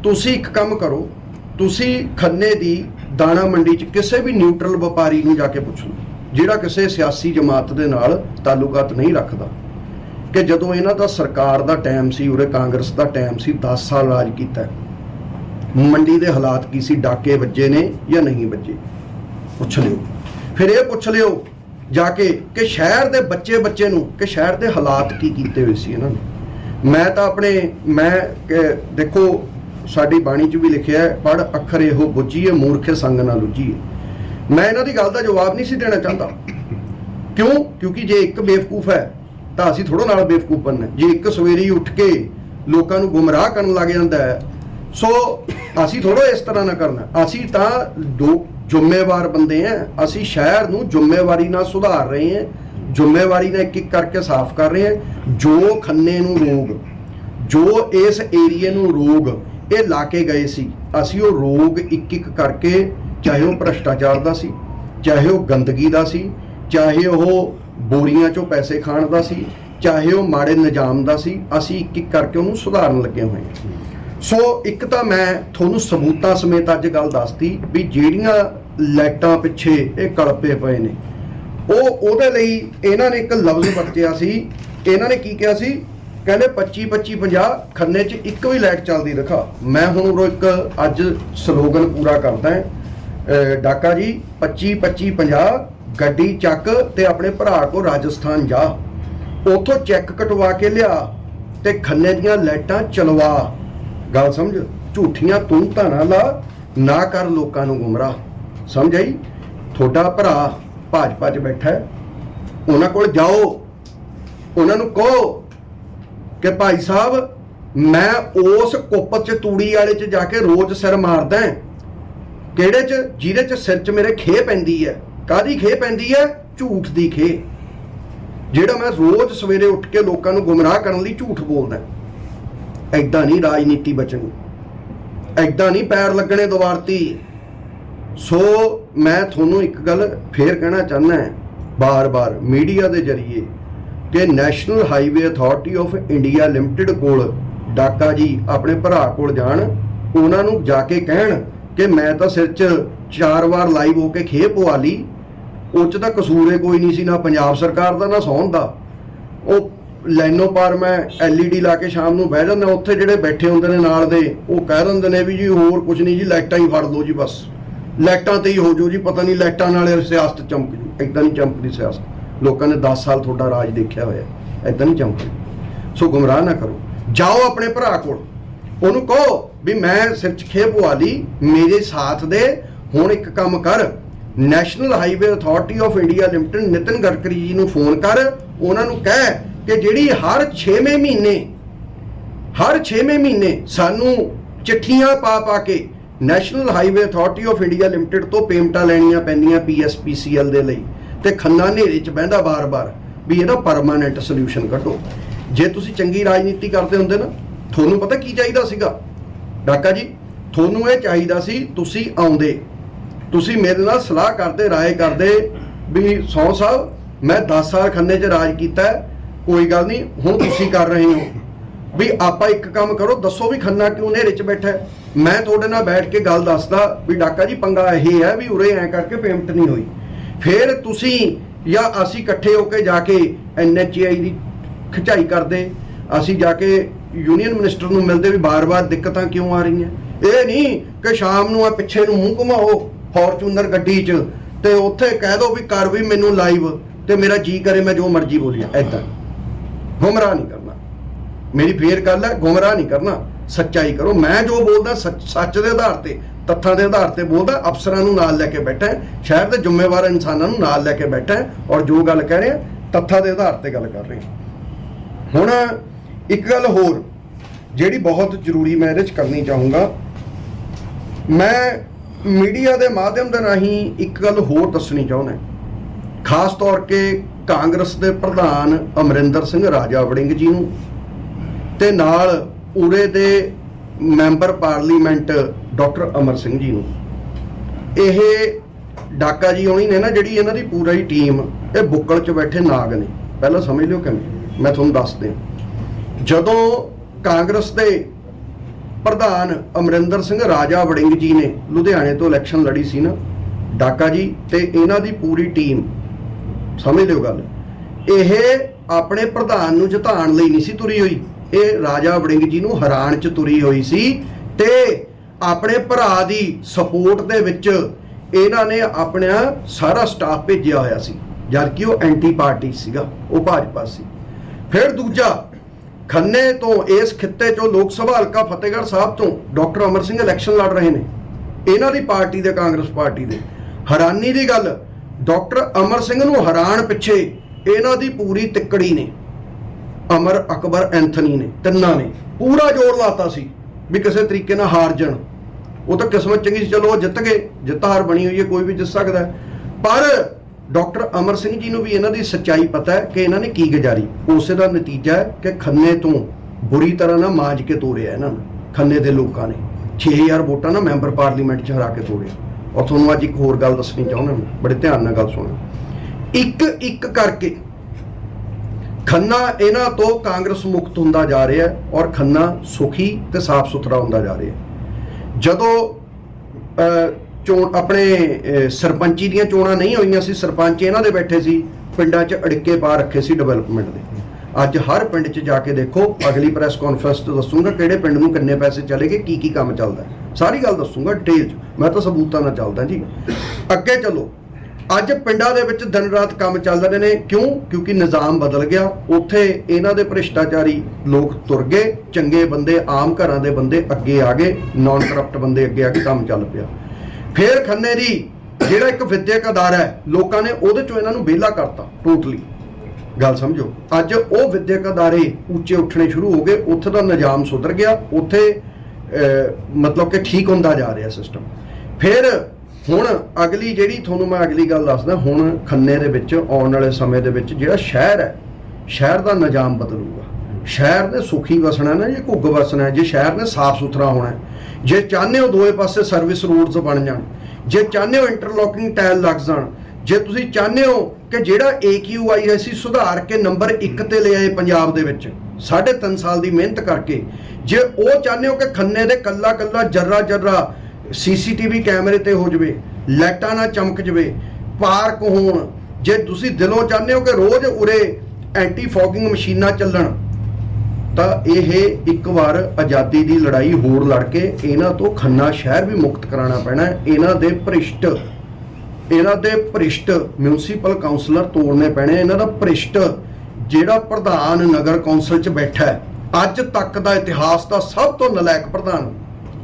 ਤੁਸੀਂ ਇੱਕ ਕੰਮ ਕਰੋ, ਤੁਸੀਂ ਖੰਨੇ ਦੀ ਦਾਣਾ ਮੰਡੀ 'ਚ ਕਿਸੇ ਵੀ ਨਿਊਟਰਲ ਵਪਾਰੀ ਨੂੰ ਜਾ ਕੇ ਪੁੱਛ ਲਓ ਜਿਹੜਾ ਕਿਸੇ ਸਿਆਸੀ ਜਮਾਤ ਦੇ ਨਾਲ ਤਾਲੁਕਾਤ ਨਹੀਂ ਰੱਖਦਾ। ਕਿ ਜਦੋਂ ਇਹਨਾਂ ਦਾ ਸਰਕਾਰ ਦਾ ਟਾਈਮ ਸੀ, ਉਰੇ ਕਾਂਗਰਸ ਦਾ ਟਾਈਮ ਸੀ 10 ਸਾਲ ਰਾਜ ਕੀਤਾ ਮੰਡੀ ਦੇ ਹਾਲਾਤ ਕੀ ਸੀ? ਡਾਕੇ ਵੱਜੇ ਨੇ ਜਾਂ ਨਹੀਂ ਵੱਜੇ? ਪੁੱਛ ਲਿਓ। ਫਿਰ ਇਹ ਪੁੱਛ ਲਿਓ ਜਾ ਕੇ ਕਿ ਸ਼ਹਿਰ ਦੇ ਬੱਚੇ ਬੱਚੇ ਨੂੰ, ਕਿ ਸ਼ਹਿਰ ਦੇ ਹਾਲਾਤ ਕੀ ਕੀਤੇ ਹੋਏ ਸੀ ਇਹਨਾਂ ਨੇ? ਮੈਂ ਤਾਂ ਆਪਣੇ, ਮੈਂ ਦੇਖੋ, ਸਾਡੀ ਬਾਣੀ 'ਚ ਵੀ ਲਿਖਿਆ ਹੈ ਪੜ ਅੱਖਰ ਇਹੋ ਬੁੱਝੀਏ ਮੂਰਖੇ ਸੰਗ ਨਾਲ ਲੁੱਝੀਏ ਮੈਂ ਇਹਨਾਂ ਦੀ ਗੱਲ ਦਾ ਜਵਾਬ ਨਹੀਂ ਸੀ ਦੇਣਾ ਚਾਹੁੰਦਾ। ਕਿਉਂ? ਕਿਉਂਕਿ ਜੇ ਇੱਕ ਬੇਵਕੂਫ ਹੈ ਤਾਂ ਅਸੀਂ ਥੋੜਾ ਨਾਲ ਬੇਵਕੂਫ ਬਣਨਾ ਜੇ ਇੱਕ ਸਵੇਰੇ ਉੱਠ ਕੇ ਲੋਕਾਂ ਨੂੰ ਗੁੰਮਰਾਹ ਕਰਨ ਲੱਗ ਜਾਂਦਾ ਹੈ, ਸੋ ਅਸੀਂ ਥੋੜਾ ਇਸ ਤਰ੍ਹਾਂ ਨਾ ਕਰਨਾ। ਅਸੀਂ ਤਾਂ ਦੋ ਜ਼ਿੰਮੇਵਾਰ ਬੰਦੇ ਆ ਅਸੀਂ ਸ਼ਹਿਰ ਨੂੰ ਜ਼ਿੰਮੇਵਾਰੀ ਨਾਲ ਸੁਧਾਰ ਰਹੇ ਹਾਂ। ਜ਼ਿੰਮੇਵਾਰੀ ਨਾਲ ਇੱਕ ਇੱਕ ਕਰਕੇ ਸਾਫ਼ ਕਰ ਰਹੇ ਹਾਂ। ਜੋ ਖੰਨੇ ਨੂੰ ਰੋਗ, ਜੋ ਇਸ ਏਰੀਏ ਨੂੰ ਰੋਗ, ਇਹ ਲਾ ਕੇ ਗਏ ਸੀ, ਅਸੀਂ ਉਹ ਰੋਗ ਇੱਕ ਇੱਕ ਕਰਕੇ ਚਾਹੇ ਉਹ ਭ੍ਰਸ਼ਟਾਚਾਰ ਦਾ ਸੀ, ਚਾਹੇ ਉਹ ਗੰਦਗੀ ਦਾ ਸੀ, ਚਾਹੇ ਉਹ ਬੋਰੀਆਂ ਚੋਂ ਪੈਸੇ ਖਾਣ ਦਾ ਸੀ, ਚਾਹੇ ਉਹ ਮਾੜੇ ਨਿਜ਼ਾਮ ਦਾ ਸੀ, ਅਸੀਂ ਇੱਕ ਇੱਕ ਕਰਕੇ ਉਹਨੂੰ ਸੁਧਾਰਨ ਲੱਗੇ ਹੋਏ ਸੋ ਇੱਕ ਤਾਂ ਮੈਂ ਤੁਹਾਨੂੰ ਸਬੂਤਾਂ ਸਮੇਤ ਅੱਜ ਗੱਲ ਦੱਸਤੀ ਵੀ ਜਿਹੜੀਆਂ ਲਾਈਟਾਂ ਪਿੱਛੇ ਇਹ ਕਲਪੇ ਪਏ ਨੇ, ਉਹ ਉਹਦੇ ਲਈ ਇਹਨਾਂ ਨੇ ਇੱਕ ਲਫ਼ਜ਼ ਵਰਤਿਆ ਸੀ, ਇਹਨਾਂ ਨੇ ਕੀ ਕਿਹਾ ਸੀ? ਕਹਿੰਦੇ 25 25 50 ਖੰਨੇ 'ਚ ਇੱਕ ਵੀ ਲਾਈਟ ਚੱਲਦੀ ਦਿਖਾ। ਮੈਂ ਹੁਣ ਉਹ ਇੱਕ ਅੱਜ ਸਲੋਗਨ ਪੂਰਾ ਕਰਦਾ ਹਾਂ ਡਾਕਾ ਜੀ 25 25 50 ਗੱਡੀ ਚੱਕ ਤੇ ਆਪਣੇ ਭਰਾ ਕੋ ਰਾਜਸਥਾਨ ਜਾ। ਉਥੋਂ ਚੈੱਕ ਕਟਵਾ ਕੇ ਲਿਆ ਤੇ ਖੰਨੇ ਦੀਆਂ ਲਾਈਟਾਂ ਚਲਵਾ। ਗੱਲ ਸਮਝ? ਝੂਠੀਆਂ ਤੂੰ ਨਾ ਲਾ, ਨਾ ਕਰ ਲੋਕਾਂ ਨੂੰ ਗੁੰਮਰਾਹ। ਸਮਝ ਆਈ? ਤੁਹਾਡਾ ਭਰਾ ਭਾਜਪਾ 'ਚ ਬੈਠਾ ਹੈ। ਉਹਨਾਂ ਕੋਲ ਜਾਓ। ਉਹਨਾਂ ਨੂੰ ਕਹੋ ਕਿ ਭਾਈ ਸਾਹਿਬ, ਮੈਂ ਉਸ ਕੁੱਪ 'ਚ ਤੂੜੀ ਵਾਲੇ 'ਚ ਜਾ ਕੇ ਰੋਜ਼ ਸਿਰ ਮਾਰਦਾ ਕਿਹੜੇ 'ਚ? ਜਿਹਦੇ 'ਚ ਸਿਰ 'ਚ ਮੇਰੇ ਖੇ ਪੈਂਦੀ ਹੈ। ਕਾਦੀ ਖੇ ਪੈਂਦੀ ਹੈ? ਝੂਠ ਦੀ ਖੇ ਜਿਹੜਾ ਮੈਂ ਰੋਜ਼ ਸਵੇਰੇ ਉੱਠ ਕੇ ਲੋਕਾਂ ਨੂੰ ਗੁੰਮਰਾਹ ਕਰਨ ਲਈ ਝੂਠ ਬੋਲਦਾ ਐਦਾਂ ਨਹੀਂ ਰਾਜਨੀਤੀ ਬਚਣੀ। ਐਦਾਂ ਨਹੀਂ ਪੈਰ ਲੱਗਣੇ ਦੁਆਰਤੀ ਸੋ ਮੈਂ ਤੁਹਾਨੂੰ ਇੱਕ ਗੱਲ ਫੇਰ ਕਹਿਣਾ ਚਾਹੁੰਦਾ ਹਾਂ। ਬਾਰ-ਬਾਰ ਮੀਡੀਆ ਦੇ ਜ਼ਰੀਏ ਕਿ National Highway Authority of India Limited ਕੋਲ ਡਾਕਾ ਜੀ ਆਪਣੇ ਭਰਾ ਕੋਲ ਜਾਣ, ਉਹਨਾਂ ਨੂੰ ਜਾ ਕੇ ਕਹਿਣ ਕਿ ਮੈਂ ਤਾਂ ਸਿਰ 'ਚ ਚਾਰ ਵਾਰ ਲਾਈਵ ਹੋ ਕੇ ਖੇ ਪਵਾ ਲਈ। ਉਹ 'ਚ ਤਾਂ ਕਸੂਰੇ ਕੋਈ ਨਹੀਂ ਸੀ, ਨਾ ਪੰਜਾਬ ਸਰਕਾਰ ਦਾ, ਨਾ ਸੌਣ ਦਾ ਉਹ ਲਾਈਨੋ ਪਾਰ ਮੈਂ ਐਲਈਡੀ ਲਾ ਕੇ ਸ਼ਾਮ ਨੂੰ ਬਹਿ ਜਾਂਦਾ, ਉੱਥੇ ਜਿਹੜੇ ਬੈਠੇ ਹੁੰਦੇ ਨੇ ਨਾਲ ਦੇ, ਉਹ ਕਹਿ ਦਿੰਦੇ ਨੇ ਵੀ ਜੀ ਹੋਰ ਕੁਝ ਨਹੀਂ ਜੀ, ਲਾਈਟਾਂ ਹੀ ਫੜ ਲਓ ਜੀ ਬਸ। ਲਾਈਟਾਂ ਤੇ ਹੀ ਹੋ ਜਾਓ ਜੀ, ਪਤਾ ਨਹੀਂ ਲਾਈਟਾਂ ਨਾਲੇ ਸਿਆਸਤ ਚਮਕ ਜੂ ਇਦਾਂ ਨਹੀਂ ਚਮਕਦੀ ਸਿਆਸਤ। ਲੋਕਾਂ ਨੇ 10 ਸਾਲ ਤੁਹਾਡਾ ਰਾਜ ਦੇਖਿਆ ਹੋਇਆ ਇਦਾਂ ਨਹੀਂ ਚਮਕਦੀ। ਸੋ ਗੁੰਮਰਾਹ ਨਾ ਕਰੋ, ਜਾਓ ਆਪਣੇ ਭਰਾ ਕੋਲ। ਉਹਨੂੰ ਕਹੋ ਵੀ ਮੈਂ ਸਿਰ 'ਚ ਖੇ ਪਵਾ ਲਈ, ਮੇਰੇ ਸਾਥ ਦੇ, ਹੁਣ ਇੱਕ ਕੰਮ ਕਰ। National Highway Authority of India Limited Nitin Gadkari ji ਨੂੰ ਫੋਨ ਕਰ, ਉਹਨਾਂ ਨੂੰ ਕਹਿ ਕਿ ਜਿਹੜੀ ਹਰ 6ਵੇਂ ਮਹੀਨੇ, ਹਰ 6ਵੇਂ ਮਹੀਨੇ ਸਾਨੂੰ ਚਿੱਠੀਆਂ ਪਾ ਪਾ ਕੇ National Highway Authority of India Limited ਤੋਂ ਪੇਮੈਂਟਾਂ ਲੈਣੀਆਂ ਪੈਂਦੀਆਂ ਪੀਐਸਪੀਸੀਐਲ ਦੇ ਲਈ ਤੇ ਖੰਨਾ ਹਨੇਰੇ 'ਚ ਬਹਿੰਦਾ ਬਾਰ-ਬਾਰ ਵੀ ਇਹਦਾ ਪਰਮਾਨੈਂਟ ਸੋਲੂਸ਼ਨ ਕੱਢੋ। ਜੇ ਤੁਸੀਂ ਚੰਗੀ ਰਾਜਨੀਤੀ ਕਰਦੇ ਹੁੰਦੇ ਨਾ, ਤੁਹਾਨੂੰ ਪਤਾ ਕੀ ਚਾਹੀਦਾ ਸੀਗਾ? ਡਾਕਾ ਜੀ, ਤੁਹਾਨੂੰ ਇਹ ਚਾਹੀਦਾ ਸੀ ਤੁਸੀਂ ਆਉਂਦੇ। ਤੁਸੀਂ ਮੇਰੇ ਨਾਲ ਸਲਾਹ ਕਰਦੇ, ਰਾਏ ਕਰਦੇ ਵੀ ਸੌ ਸਾਹਿਬ ਮੈਂ 10 ਸਾਲ ਖੰਨੇ 'ਚ ਰਾਜ ਕੀਤਾ ਕੋਈ ਗੱਲ ਨਹੀਂ, ਹੁਣ ਤੁਸੀਂ ਕਰ ਰਹੇ ਹੋ। ਵੀ ਆਪਾਂ ਇੱਕ ਕੰਮ ਕਰੋ, ਦੱਸੋ ਵੀ ਖੰਨਾ ਕਿਉਂ ਨੇਰੇ 'ਚ ਬੈਠਾ ਮੈਂ ਤੁਹਾਡੇ ਨਾਲ ਬੈਠ ਕੇ ਗੱਲ ਦੱਸਦਾ ਵੀ ਡਾਕਾ ਜੀ, ਪੰਗਾ ਇਹ ਹੈ ਵੀ ਉਰੇ ਐ ਕਰਕੇ ਪੇਮੈਂਟ ਨਹੀਂ ਹੋਈ। ਫਿਰ ਤੁਸੀਂ ਜਾਂ ਅਸੀਂ ਇਕੱਠੇ ਹੋ ਕੇ ਜਾ ਕੇ ਐਨਐਚਆਈ ਦੀ ਖਿਚਾਈ ਕਰਦੇ, ਅਸੀਂ ਜਾ ਕੇ ਯੂਨੀਅਨ ਮਿਨਿਸਟਰ ਨੂੰ ਮਿਲਦੇ ਵੀ ਬਾਰ-ਬਾਰ ਦਿੱਕਤਾਂ ਕਿਉਂ ਆ ਰਹੀਆਂ? ਇਹ ਨਹੀਂ ਕਿ ਸ਼ਾਮ ਨੂੰ ਆ ਪਿੱਛੇ ਨੂੰ ਮੂੰਹ ਘੁਮਾਓ। ਫੋਰਚੂਨਰ ਗੱਡੀ 'ਚ, ਤੇ ਉੱਥੇ ਕਹਿ ਦੋ ਵੀ ਕਰ ਵੀ ਮੈਨੂੰ ਲਾਈਵ ਤੇ ਮੇਰਾ ਜੀ ਕਰੇ ਮੈਂ ਜੋ ਮਰਜ਼ੀ ਬੋਲੀਆ ਐਦਾਂ ਗੁੰਮਰਾਹ ਨਹੀਂ ਕਰਨਾ। ਮੇਰੀ ਫੇਰ ਗੱਲ ਹੈ, ਗੁੰਮਰਾਹ ਨਹੀਂ ਕਰਨਾ। ਸੱਚਾਈ ਕਰੋ, ਮੈਂ ਜੋ ਬੋਲਦਾ ਸੱਚ ਦੇ ਆਧਾਰ ਤੇ, ਤੱਥਾਂ ਦੇ ਆਧਾਰ ਤੇ ਬੋਲਦਾ, ਅਫਸਰਾਂ ਨੂੰ ਨਾਲ ਲੈ ਕੇ ਬੈਠਾ ਸ਼ਹਿਰ ਦੇ ਜ਼ਿੰਮੇਵਾਰ ਇਨਸਾਨਾਂ ਨੂੰ ਨਾਲ ਲੈ ਕੇ ਬੈਠਾ ਔਰ ਜੋ ਗੱਲ ਕਹਿ ਰਿਹਾ, ਤੱਥਾਂ ਦੇ ਆਧਾਰ ਤੇ ਗੱਲ ਕਰ ਰਹੇ। ਹੁਣ ਇੱਕ ਗੱਲ ਹੋਰ, ਜਿਹੜੀ ਬਹੁਤ ਜ਼ਰੂਰੀ ਮੈਂ ਇਹਦੇ ਚ ਕਰਨੀ ਚਾਹੂੰਗਾ। ਮੈਂ ਮੀਡੀਆ ਦੇ ਮਾਧਿਅਮ ਦੇ ਰਾਹੀਂ ਇੱਕ ਗੱਲ ਹੋਰ ਦੱਸਣੀ ਚਾਹੁੰਦਾ ਖਾਸ ਤੌਰ ਤੇ ਕਾਂਗਰਸ ਦੇ ਪ੍ਰਧਾਨ ਅਮਰਿੰਦਰ ਸਿੰਘ ਰਾਜਾ ਵੜਿੰਗ ਜੀ ਨੂੰ ਤੇ ਨਾਲ ਉਰੇ ਦੇ member parliament doctor Amar Singh ji ਨੂੰ। ਇਹ ਡਾਕਾ ਜੀ ਹੋਣੀ ਨੇ ਨਾ ਜਿਹੜੀ ਇਹਨਾਂ ਦੀ ਪੂਰਾ ਹੀ ਟੀਮ, ਇਹ ਬੁੱਕਲ 'ਚ ਬੈਠੇ ਨਾਗ ਨੇ। ਪਹਿਲਾਂ ਸਮਝ ਲਿਓ ਕਿਵੇਂ। ਮੈਂ ਤੁਹਾਨੂੰ ਦੱਸ ਦਿਆਂ। ਜਦੋਂ ਕਾਂਗਰਸ ਦੇ ਪ੍ਰਧਾਨ ਅਮਰਿੰਦਰ ਸਿੰਘ ਰਾਜਾ ਵੜਿੰਗ ਜੀ ਨੇ ਲੁਧਿਆਣੇ ਤੋਂ ਇਲੈਕਸ਼ਨ ਲੜੀ ਸੀ ਨਾ। ਡਾਕਾ ਜੀ ਤੇ ਇਹਨਾਂ ਦੀ ਪੂਰੀ ਟੀਮ ਸਮਝ ਲਿਓ ਗੱਲ। ਇਹ ਆਪਣੇ ਪ੍ਰਧਾਨ ਨੂੰ ਜਿਤਾਉਣ ਲਈ ਨਹੀਂ ਸੀ ਤੁਰੀ ਹੋਈ। ਇਹ ਰਾਜਾ ਵੜਿੰਗ ਜੀ ਨੂੰ ਹਰਾਣ ਚ ਤੁਰੀ ਹੋਈ ਸੀ ਤੇ ਆਪਣੇ ਭਰਾ ਦੀ ਸਪੋਰਟ ਦੇ ਵਿੱਚ ਇਹਨਾਂ ਨੇ ਆਪਣਾ ਸਾਰਾ ਸਟਾਫ ਭੇਜਿਆ ਹੋਇਆ ਸੀ। ਜਦਕਿ ਉਹ ਐਂਟੀ ਪਾਰਟੀ ਸੀਗਾ, ਉਹ ਭਾਜਪਾ ਸੀ। ਫਿਰ ਦੂਜਾ ਖੰਨੇ ਤੋਂ ਇਸ ਖਿੱਤੇ ਚੋਂ ਲੋਕ ਸਭਾ ਹਲਕਾ ਫਤਿਹਗੜ੍ਹ ਸਾਹਿਬ ਤੋਂ ਡਾਕਟਰ ਅਮਰ ਸਿੰਘ ਇਲੈਕਸ਼ਨ ਲੜ ਰਹੇ ਨੇ। ਇਹਨਾਂ ਦੀ ਪਾਰਟੀ ਦੇ, ਕਾਂਗਰਸ ਪਾਰਟੀ ਦੇ। ਹੈਰਾਨੀ ਦੀ ਗੱਲ, ਡਾਕਟਰ ਅਮਰ ਸਿੰਘ ਨੂੰ ਹਰਾਣ ਪਿੱਛੇ ਇਹਨਾਂ ਦੀ ਪੂਰੀ ਤਿੱਕੜੀ ਨੇ। ਅਮਰ ਅਕਬਰ ਐਂਥਨੀ ਨੇ, ਤਿੰਨਾਂ ਨੇ। ਪੂਰਾ ਜ਼ੋਰ ਲਾਤਾ ਸੀ ਵੀ ਕਿਸੇ ਤਰੀਕੇ ਨਾਲ ਹਾਰ ਜਾਣ। ਉਹ ਤਾਂ ਕਿਸਮਤ ਚੰਗੀ ਸੀ, ਚਲੋ ਉਹ ਜਿੱਤ ਗਏ, ਜਿੱਤ ਹਾਰ ਬਣੀ ਹੋਈ ਹੈ, ਕੋਈ ਵੀ ਜਿੱਤ ਸਕਦਾ ਪਰ ਡਾਕਟਰ ਅਮਰ ਸਿੰਘ ਜੀ ਨੂੰ ਵੀ ਇਹਨਾਂ ਦੀ ਸੱਚਾਈ ਪਤਾ ਹੈ ਕਿ ਇਹਨਾਂ ਨੇ ਕੀ ਗੁਜ਼ਾਰੀ। ਉਸੇ ਦਾ ਨਤੀਜਾ ਹੈ ਕਿ ਖੰਨੇ ਤੋਂ ਬੁਰੀ ਤਰ੍ਹਾਂ ਨਾਲ ਮਾਂਜ ਕੇ ਤੋੜਿਆ ਇਹਨਾਂ ਨੂੰ, ਖੰਨੇ ਦੇ ਲੋਕਾਂ ਨੇ। 6000 ਵੋਟਾਂ ਨਾਲ ਮੈਂਬਰ ਪਾਰਲੀਮੈਂਟ 'ਚ ਹਰਾ ਕੇ ਤੋੜਿਆ ਔਰ ਤੁਹਾਨੂੰ ਅੱਜ ਇੱਕ ਹੋਰ ਗੱਲ ਦੱਸਣੀ ਚਾਹੁੰਦਾ ਮੈਂ, ਬੜੇ ਧਿਆਨ ਨਾਲ ਗੱਲ ਸੁਣੋ। ਇੱਕ ਇੱਕ ਕਰਕੇ ਖੰਨਾ ਇਹਨਾਂ ਤੋਂ ਕਾਂਗਰਸ ਮੁਕਤ ਹੁੰਦਾ ਜਾ ਰਿਹਾ ਔਰ ਖੰਨਾ ਸੁਖੀ ਤੇ ਸਾਫ਼ ਸੁਥਰਾ ਹੁੰਦਾ ਜਾ ਰਿਹਾ ਜਦੋਂ ਚੋਣ ਆਪਣੇ ਸਰਪੰਚੀ ਦੀਆਂ ਚੋਣਾਂ ਨਹੀਂ ਹੋਈਆਂ ਸੀ, ਸਰਪੰਚ ਇਹਨਾਂ ਦੇ ਬੈਠੇ ਸੀ, ਪਿੰਡਾਂ 'ਚ ਅੜਿੱਕੇ ਪਾ ਰੱਖੇ ਸੀ ਡਿਵੈਲਪਮੈਂਟ ਦੇ। ਅੱਜ ਹਰ ਪਿੰਡ 'ਚ ਜਾ ਕੇ ਦੇਖੋ, ਅਗਲੀ ਪ੍ਰੈਸ ਕਾਨਫਰੰਸ 'ਤੇ ਦੱਸੂਗਾ ਕਿਹੜੇ ਪਿੰਡ ਨੂੰ ਕਿੰਨੇ ਪੈਸੇ ਚਲੇ ਗਏ ਕੀ ਕੀ ਕੰਮ ਚੱਲਦਾ ਸਾਰੀ ਗੱਲ ਦੱਸੂਗਾ ਡਿਟੇਲ 'ਚ। ਮੈਂ ਤਾਂ ਸਬੂਤਾਂ ਨਾਲ ਚੱਲਦਾ ਜੀ। ਅੱਗੇ ਚੱਲੋ। ਅੱਜ ਪਿੰਡਾਂ ਦੇ ਵਿੱਚ ਦਿਨ ਰਾਤ ਕੰਮ ਚੱਲ ਰਹੇ ਨੇ। ਕਿਉਂ? ਕਿਉਂਕਿ ਨਿਜ਼ਾਮ ਬਦਲ ਗਿਆ। ਉੱਥੇ ਇਹਨਾਂ ਦੇ ਭ੍ਰਿਸ਼ਟਾਚਾਰੀ ਲੋਕ ਤੁਰ ਗਏ। ਚੰਗੇ ਬੰਦੇ, ਆਮ ਘਰਾਂ ਦੇ ਬੰਦੇ ਅੱਗੇ ਆ ਗਏ। ਨਾਨ ਕਰਪਟ ਬੰਦੇ ਅੱਗੇ ਆ ਕੇ ਕੰਮ ਚੱਲ ਪਿਆ। ਫਿਰ ਖੰਨੇ ਦੀ, ਜਿਹੜਾ ਇੱਕ ਵਿਦਿਅਕ ਅਦਾਰਾ ਹੈ, ਲੋਕਾਂ ਨੇ ਉਹਦੇ ਚੋਂ ਇਹਨਾਂ ਨੂੰ ਵਿਹਲਾ ਕਰਤਾ ਟੋਟਲੀ ਗੱਲ ਸਮਝੋ, ਅੱਜ ਉਹ ਵਿਦਿਅਕ ਅਦਾਰੇ ਉੱਚੇ ਉੱਠਣੇ ਸ਼ੁਰੂ ਹੋ ਗਏ, ਉੱਥੇ ਦਾ ਨਿਜ਼ਾਮ ਸੁਧਰ ਗਿਆ, ਉੱਥੇ ਮਤਲਬ ਕਿ ਠੀਕ ਹੁੰਦਾ ਜਾ ਰਿਹਾ ਸਿਸਟਮ ਫਿਰ ਹੁਣ ਅਗਲੀ ਜਿਹੜੀ ਤੁਹਾਨੂੰ ਮੈਂ ਅਗਲੀ ਗੱਲ ਦੱਸਦਾ, ਹੁਣ ਖੰਨੇ ਦੇ ਵਿੱਚ, ਆਉਣ ਵਾਲੇ ਸਮੇਂ ਦੇ ਵਿੱਚ ਜਿਹੜਾ ਸ਼ਹਿਰ ਹੈ, ਸ਼ਹਿਰ ਦਾ ਨਿਜ਼ਾਮ ਬਦਲੂਗਾ। ਸ਼ਹਿਰ ਨੇ ਸੁਖੀ ਵਸਣਾ ਨਾ, ਜੇ ਘੁੱਗ ਵਸਣਾ, ਜੇ ਸ਼ਹਿਰ ਨੇ ਸਾਫ਼ ਸੁਥਰਾ ਹੋਣਾ। ਜੇ ਚਾਹੁੰਦੇ ਹੋ ਦੋਵੇਂ ਪਾਸੇ ਸਰਵਿਸ ਰੋਡਸ ਬਣ ਜਾਣ, ਜੇ ਚਾਹੁੰਦੇ ਹੋ ਇੰਟਰਲੋਕਿੰਗ ਟਾਇਲ ਲੱਗ ਜਾਣ, ਜੇ ਤੁਸੀਂ ਚਾਹੁੰਦੇ ਹੋ ਕਿ ਜਿਹੜਾ AQI ਅਸੀਂ ਸੁਧਾਰ ਕੇ ਨੰਬਰ 1 ਤੇ ਲੈ ਆਏ ਪੰਜਾਬ ਦੇ ਵਿੱਚ, ਸਾਢੇ ਤਿੰਨ ਸਾਲ ਦੀ ਮਿਹਨਤ ਕਰਕੇ, ਜੇ ਉਹ ਚਾਹੁੰਦੇ ਹੋ ਕਿ ਖੰਨੇ ਦੇ ਕੱਲਾ ਕੱਲਾ ਜਰਰਾ ਜਰਰਾ ਸੀਸੀਟੀਵੀ ਕੈਮਰੇ ਤੇ ਹੋ ਜਵੇ, ਲਾਈਟਾਂ ਨਾਲ ਚਮਕ ਜਵੇ, ਪਾਰਕ ਹੋਣ, ਜੇ ਤੁਸੀਂ ਦਿਲੋਂ ਚਾਹੁੰਦੇ ਹੋ ਕਿ ਰੋਜ਼ ਉਰੇ ਐਂਟੀ ਫੌਗਿੰਗ ਮਸ਼ੀਨਾਂ ਚੱਲਣ ਤਾਂ ਇਹ ਇੱਕ ਵਾਰ ਆਜ਼ਾਦੀ ਦੀ ਲੜਾਈ ਹੋਰ ਲੜ ਕੇ ਇਹਨਾਂ ਤੋਂ ਖੰਨਾ ਸ਼ਹਿਰ ਵੀ ਮੁਕਤ ਕਰਾਉਣਾ ਪੈਣਾ ਇਹਨਾਂ ਦੇ ਭ੍ਰਿਸ਼ਟ, ਇਹਨਾਂ ਦੇ ਭ੍ਰਿਸ਼ਟ ਮਿਊਨਿਸਪਲ ਕਾਉਂਸਲਰ ਤੋੜਨੇ ਪੈਣੇ ਇਹਨਾਂ ਦਾ ਭ੍ਰਿਸ਼ਟ ਜਿਹੜਾ ਪ੍ਰਧਾਨ ਨਗਰ ਕੌਂਸਲ 'ਚ ਬੈਠਾ ਹੈ, ਅੱਜ ਤੱਕ ਦਾ ਇਤਿਹਾਸ ਦਾ ਸਭ ਤੋਂ ਨਲਾਇਕ ਪ੍ਰਧਾਨ